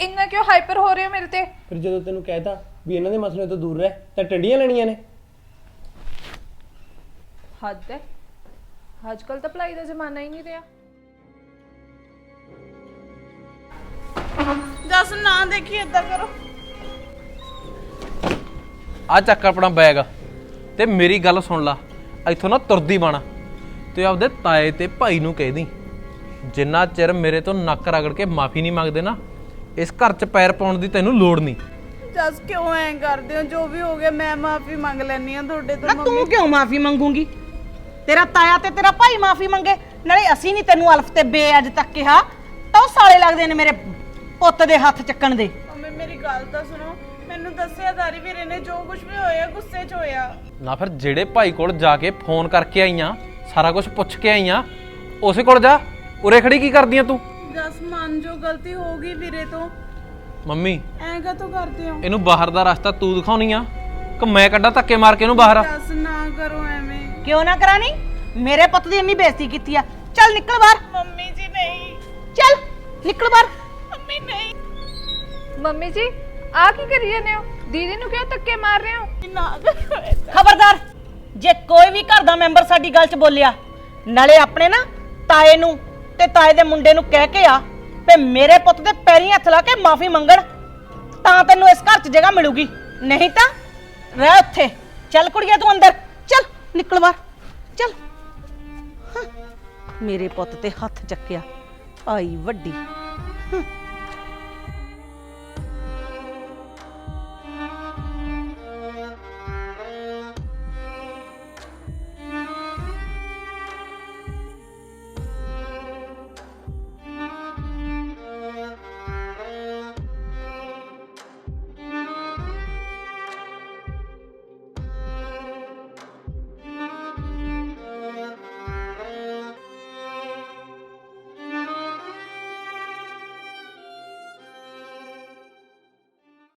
Speaker 9: ਇੰਨਾ ਕਿਉਂ ਹਾਈਪਰ ਹੋ ਰਹੇ ਹੋ ਮੇਰੇ ਤੇ?
Speaker 14: ਫਿਰ ਜਦੋਂ ਤੈਨੂੰ ਕਹਿਤਾ ਵੀ ਇਹਨਾਂ ਦੇ ਮਸਲਿਆਂ ਤੋਂ ਦੂਰ ਰਹਿ ਤਾਂ ਟੰਡੀਆਂ ਲੈਣੀਆਂ ਨੇ।
Speaker 9: ਹੱਦ ਹੈ। ਅੱਜ ਕੱਲ ਤਾਂ ਭਲਾਈ ਦਾ ਜ਼ਮਾਨਾ ਹੀ ਨਹੀਂ ਰਿਹਾ।
Speaker 10: ਜਸ ਨਾ ਦੇਖੀ ਏਦਾਂ ਕਰੋ।
Speaker 1: ਆ ਚੱਕ ਆਪਣਾ ਬੈਗ ਤੇ ਮੇਰੀ ਗੱਲ ਸੁਣ ਲਾ ਇੱਥੋਂ ਨਾ ਤੁਰਦੀ ਬਣਾ ਤੇ ਆਪਦੇ ਤਾਏ ਤੇ ਭਾਈ ਨੂੰ ਕਹਿ ਦੀ ਜਿੰਨਾ ਚਿਰ ਮੇਰੇ ਤੋਂ ਨੱਕ ਰਗੜ ਕੇ ਮਾਫੀ ਨਹੀਂ ਮੰਗਦੇ ਨਾ ਇਸ ਘਰ 'ਚ ਪੈਰ ਪਾਉਣ ਦੀ ਤੈਨੂੰ ਲੋੜ ਨਹੀਂ।
Speaker 10: ਜਸ ਕਿਉਂ ਐਂ ਕਰਦੇ ਹੋ? ਜੋ ਵੀ ਹੋ ਗਿਆ ਮੈਂ ਮਾਫੀ ਮੰਗ ਲੈਣੀ ਆ ਤੁਹਾਡੇ ਤੋਂ
Speaker 13: ਨਾ ਤੂੰ ਕਿਉਂ ਮਾਫੀ ਮੰਗੂਗੀ? ਤੇਰਾ ਤਾਇਆ ਤੇ ਤੇਰਾ ਭਾਈ ਮਾਫੀ ਮੰਗੇ ਨਾਲੇ ਅਸੀਂ ਨਹੀਂ ਤੈਨੂੰ ਅਲਫ ਤੇ ਬੇ ਅੱਜ ਤੱਕ ਕਿਹਾ। ਤਾਂ ਉਹ ਸਾਲੇ ਲੱਗਦੇ ਨੇ ਮੇਰੇ ਪੁੱਤ ਦੇ ਹੱਥ ਚੱਕਣ ਦੇ।
Speaker 10: ਮੰਮੀ ਮੇਰੀ ਗੱਲ ਤਾਂ ਸੁਣੋ। ਮੈਨੂੰ ਦੱਸਿਆ ਦਾਰੀ ਵੀਰੇ ਨੇ ਜੋ ਕੁਝ ਵੀ ਹੋਇਆ ਗੁੱਸੇ 'ਚ ਹੋਇਆ।
Speaker 1: ਨਾ ਫਿਰ ਜਿਹੜੇ ਭਾਈ ਕੋਲ ਜਾ ਕੇ ਫੋਨ ਕਰਕੇ ਆਈਆਂ ਸਾਰਾ ਕੁਝ ਪੁੱਛ ਕੇ ਆਈਆਂ ਉਸੇ ਕੋਲ ਜਾ। ਉਰੇ ਖੜੀ ਕੀ ਕਰਦੀਆਂ ਤੂੰ?
Speaker 10: ਜਸ ਮੰਨ ਜੋ ਗਲਤੀ ਹੋ ਗਈ ਵੀਰੇ ਤੋਂ।
Speaker 1: ਮੰਮੀ।
Speaker 10: ਐਂ ਕਾ ਕਰਦੇ ਹੋ?
Speaker 1: ਇਹਨੂੰ ਬਾਹਰ ਦਾ ਰਸਤਾ ਤੂੰ ਦਿਖਾਉਣੀ ਆ। ਕਿ ਮੈਂ ਕੱਢਾਂ ਧੱਕੇ ਮਾਰ ਕੇ ਇਹਨੂੰ ਬਾਹਰ।
Speaker 10: ਜਸ ਨਾ ਕਰੋ ਐਵੇਂ।
Speaker 13: ਕਿਉਂ ਨਾ ਕਰਾਣੀ ਮੇਰੇ ਪੁੱਤ ਦੀ ਇੰਨੀ ਬੇਇੱਜ਼ਤੀ ਕੀਤੀ ਆ। ਚੱਲ ਨਿਕਲ ਬਾਹਰ।
Speaker 10: ਮੰਮੀ ਜੀ ਨਹੀਂ।
Speaker 13: ਚੱਲ ਨਿਕਲ ਬਾਹਰ।
Speaker 10: ਮੰਮੀ ਨਹੀਂ।
Speaker 9: ਮੰਮੀ ਜੀ ਆ ਕੀ ਕਰੀ ਜਾਂਦੇ ਹੋ? ਦੀਦੀ ਨੂੰ ਕਿਉਂ ਧੱਕੇ ਮਾਰ ਰਹੇ ਹੋ?
Speaker 10: ਨਾ ਕਰੋ ਏਦਾਂ।
Speaker 13: ਖਬਰਦਾਰ ਜੇ ਕੋਈ ਵੀ ਘਰ ਦਾ ਮੈਂਬਰ ਸਾਡੀ ਗੱਲ 'ਚ ਬੋਲਿਆ ਨਾਲੇ ਆਪਣੇ ਨਾ ਤਾਏ ਨੂੰ ਤੇ ਤਾਏ ਦੇ ਮੁੰਡੇ ਨੂੰ ਕਹਿ ਕੇ ਆ ਤੇ ਮੇਰੇ ਪੁੱਤ ਦੇ ਪੈਰੀਂ ਹੱਥ ਲਾ ਕੇ ਮਾਫੀ ਮੰਗਣ ਤਾਂ ਤੈਨੂੰ ਇਸ ਘਰ 'ਚ ਜਗ੍ਹਾ ਮਿਲੂਗੀ। ਨਹੀਂ ਤਾਂ ਰਹਿ ਉੱਥੇ। ਚੱਲ ਕੁੜੀਏ ਤੂੰ ਅੰਦਰ। ਚੱਲ ਨਿਕਲ ਬਾਹਰ। ਚੱਲ। ਹਾਂ, ਮੇਰੇ ਪੁੱਤ ਤੇ ਹੱਥ ਚੱਕਿਆ। ਆਈ ਵੱਡੀ। ਹਾਂ।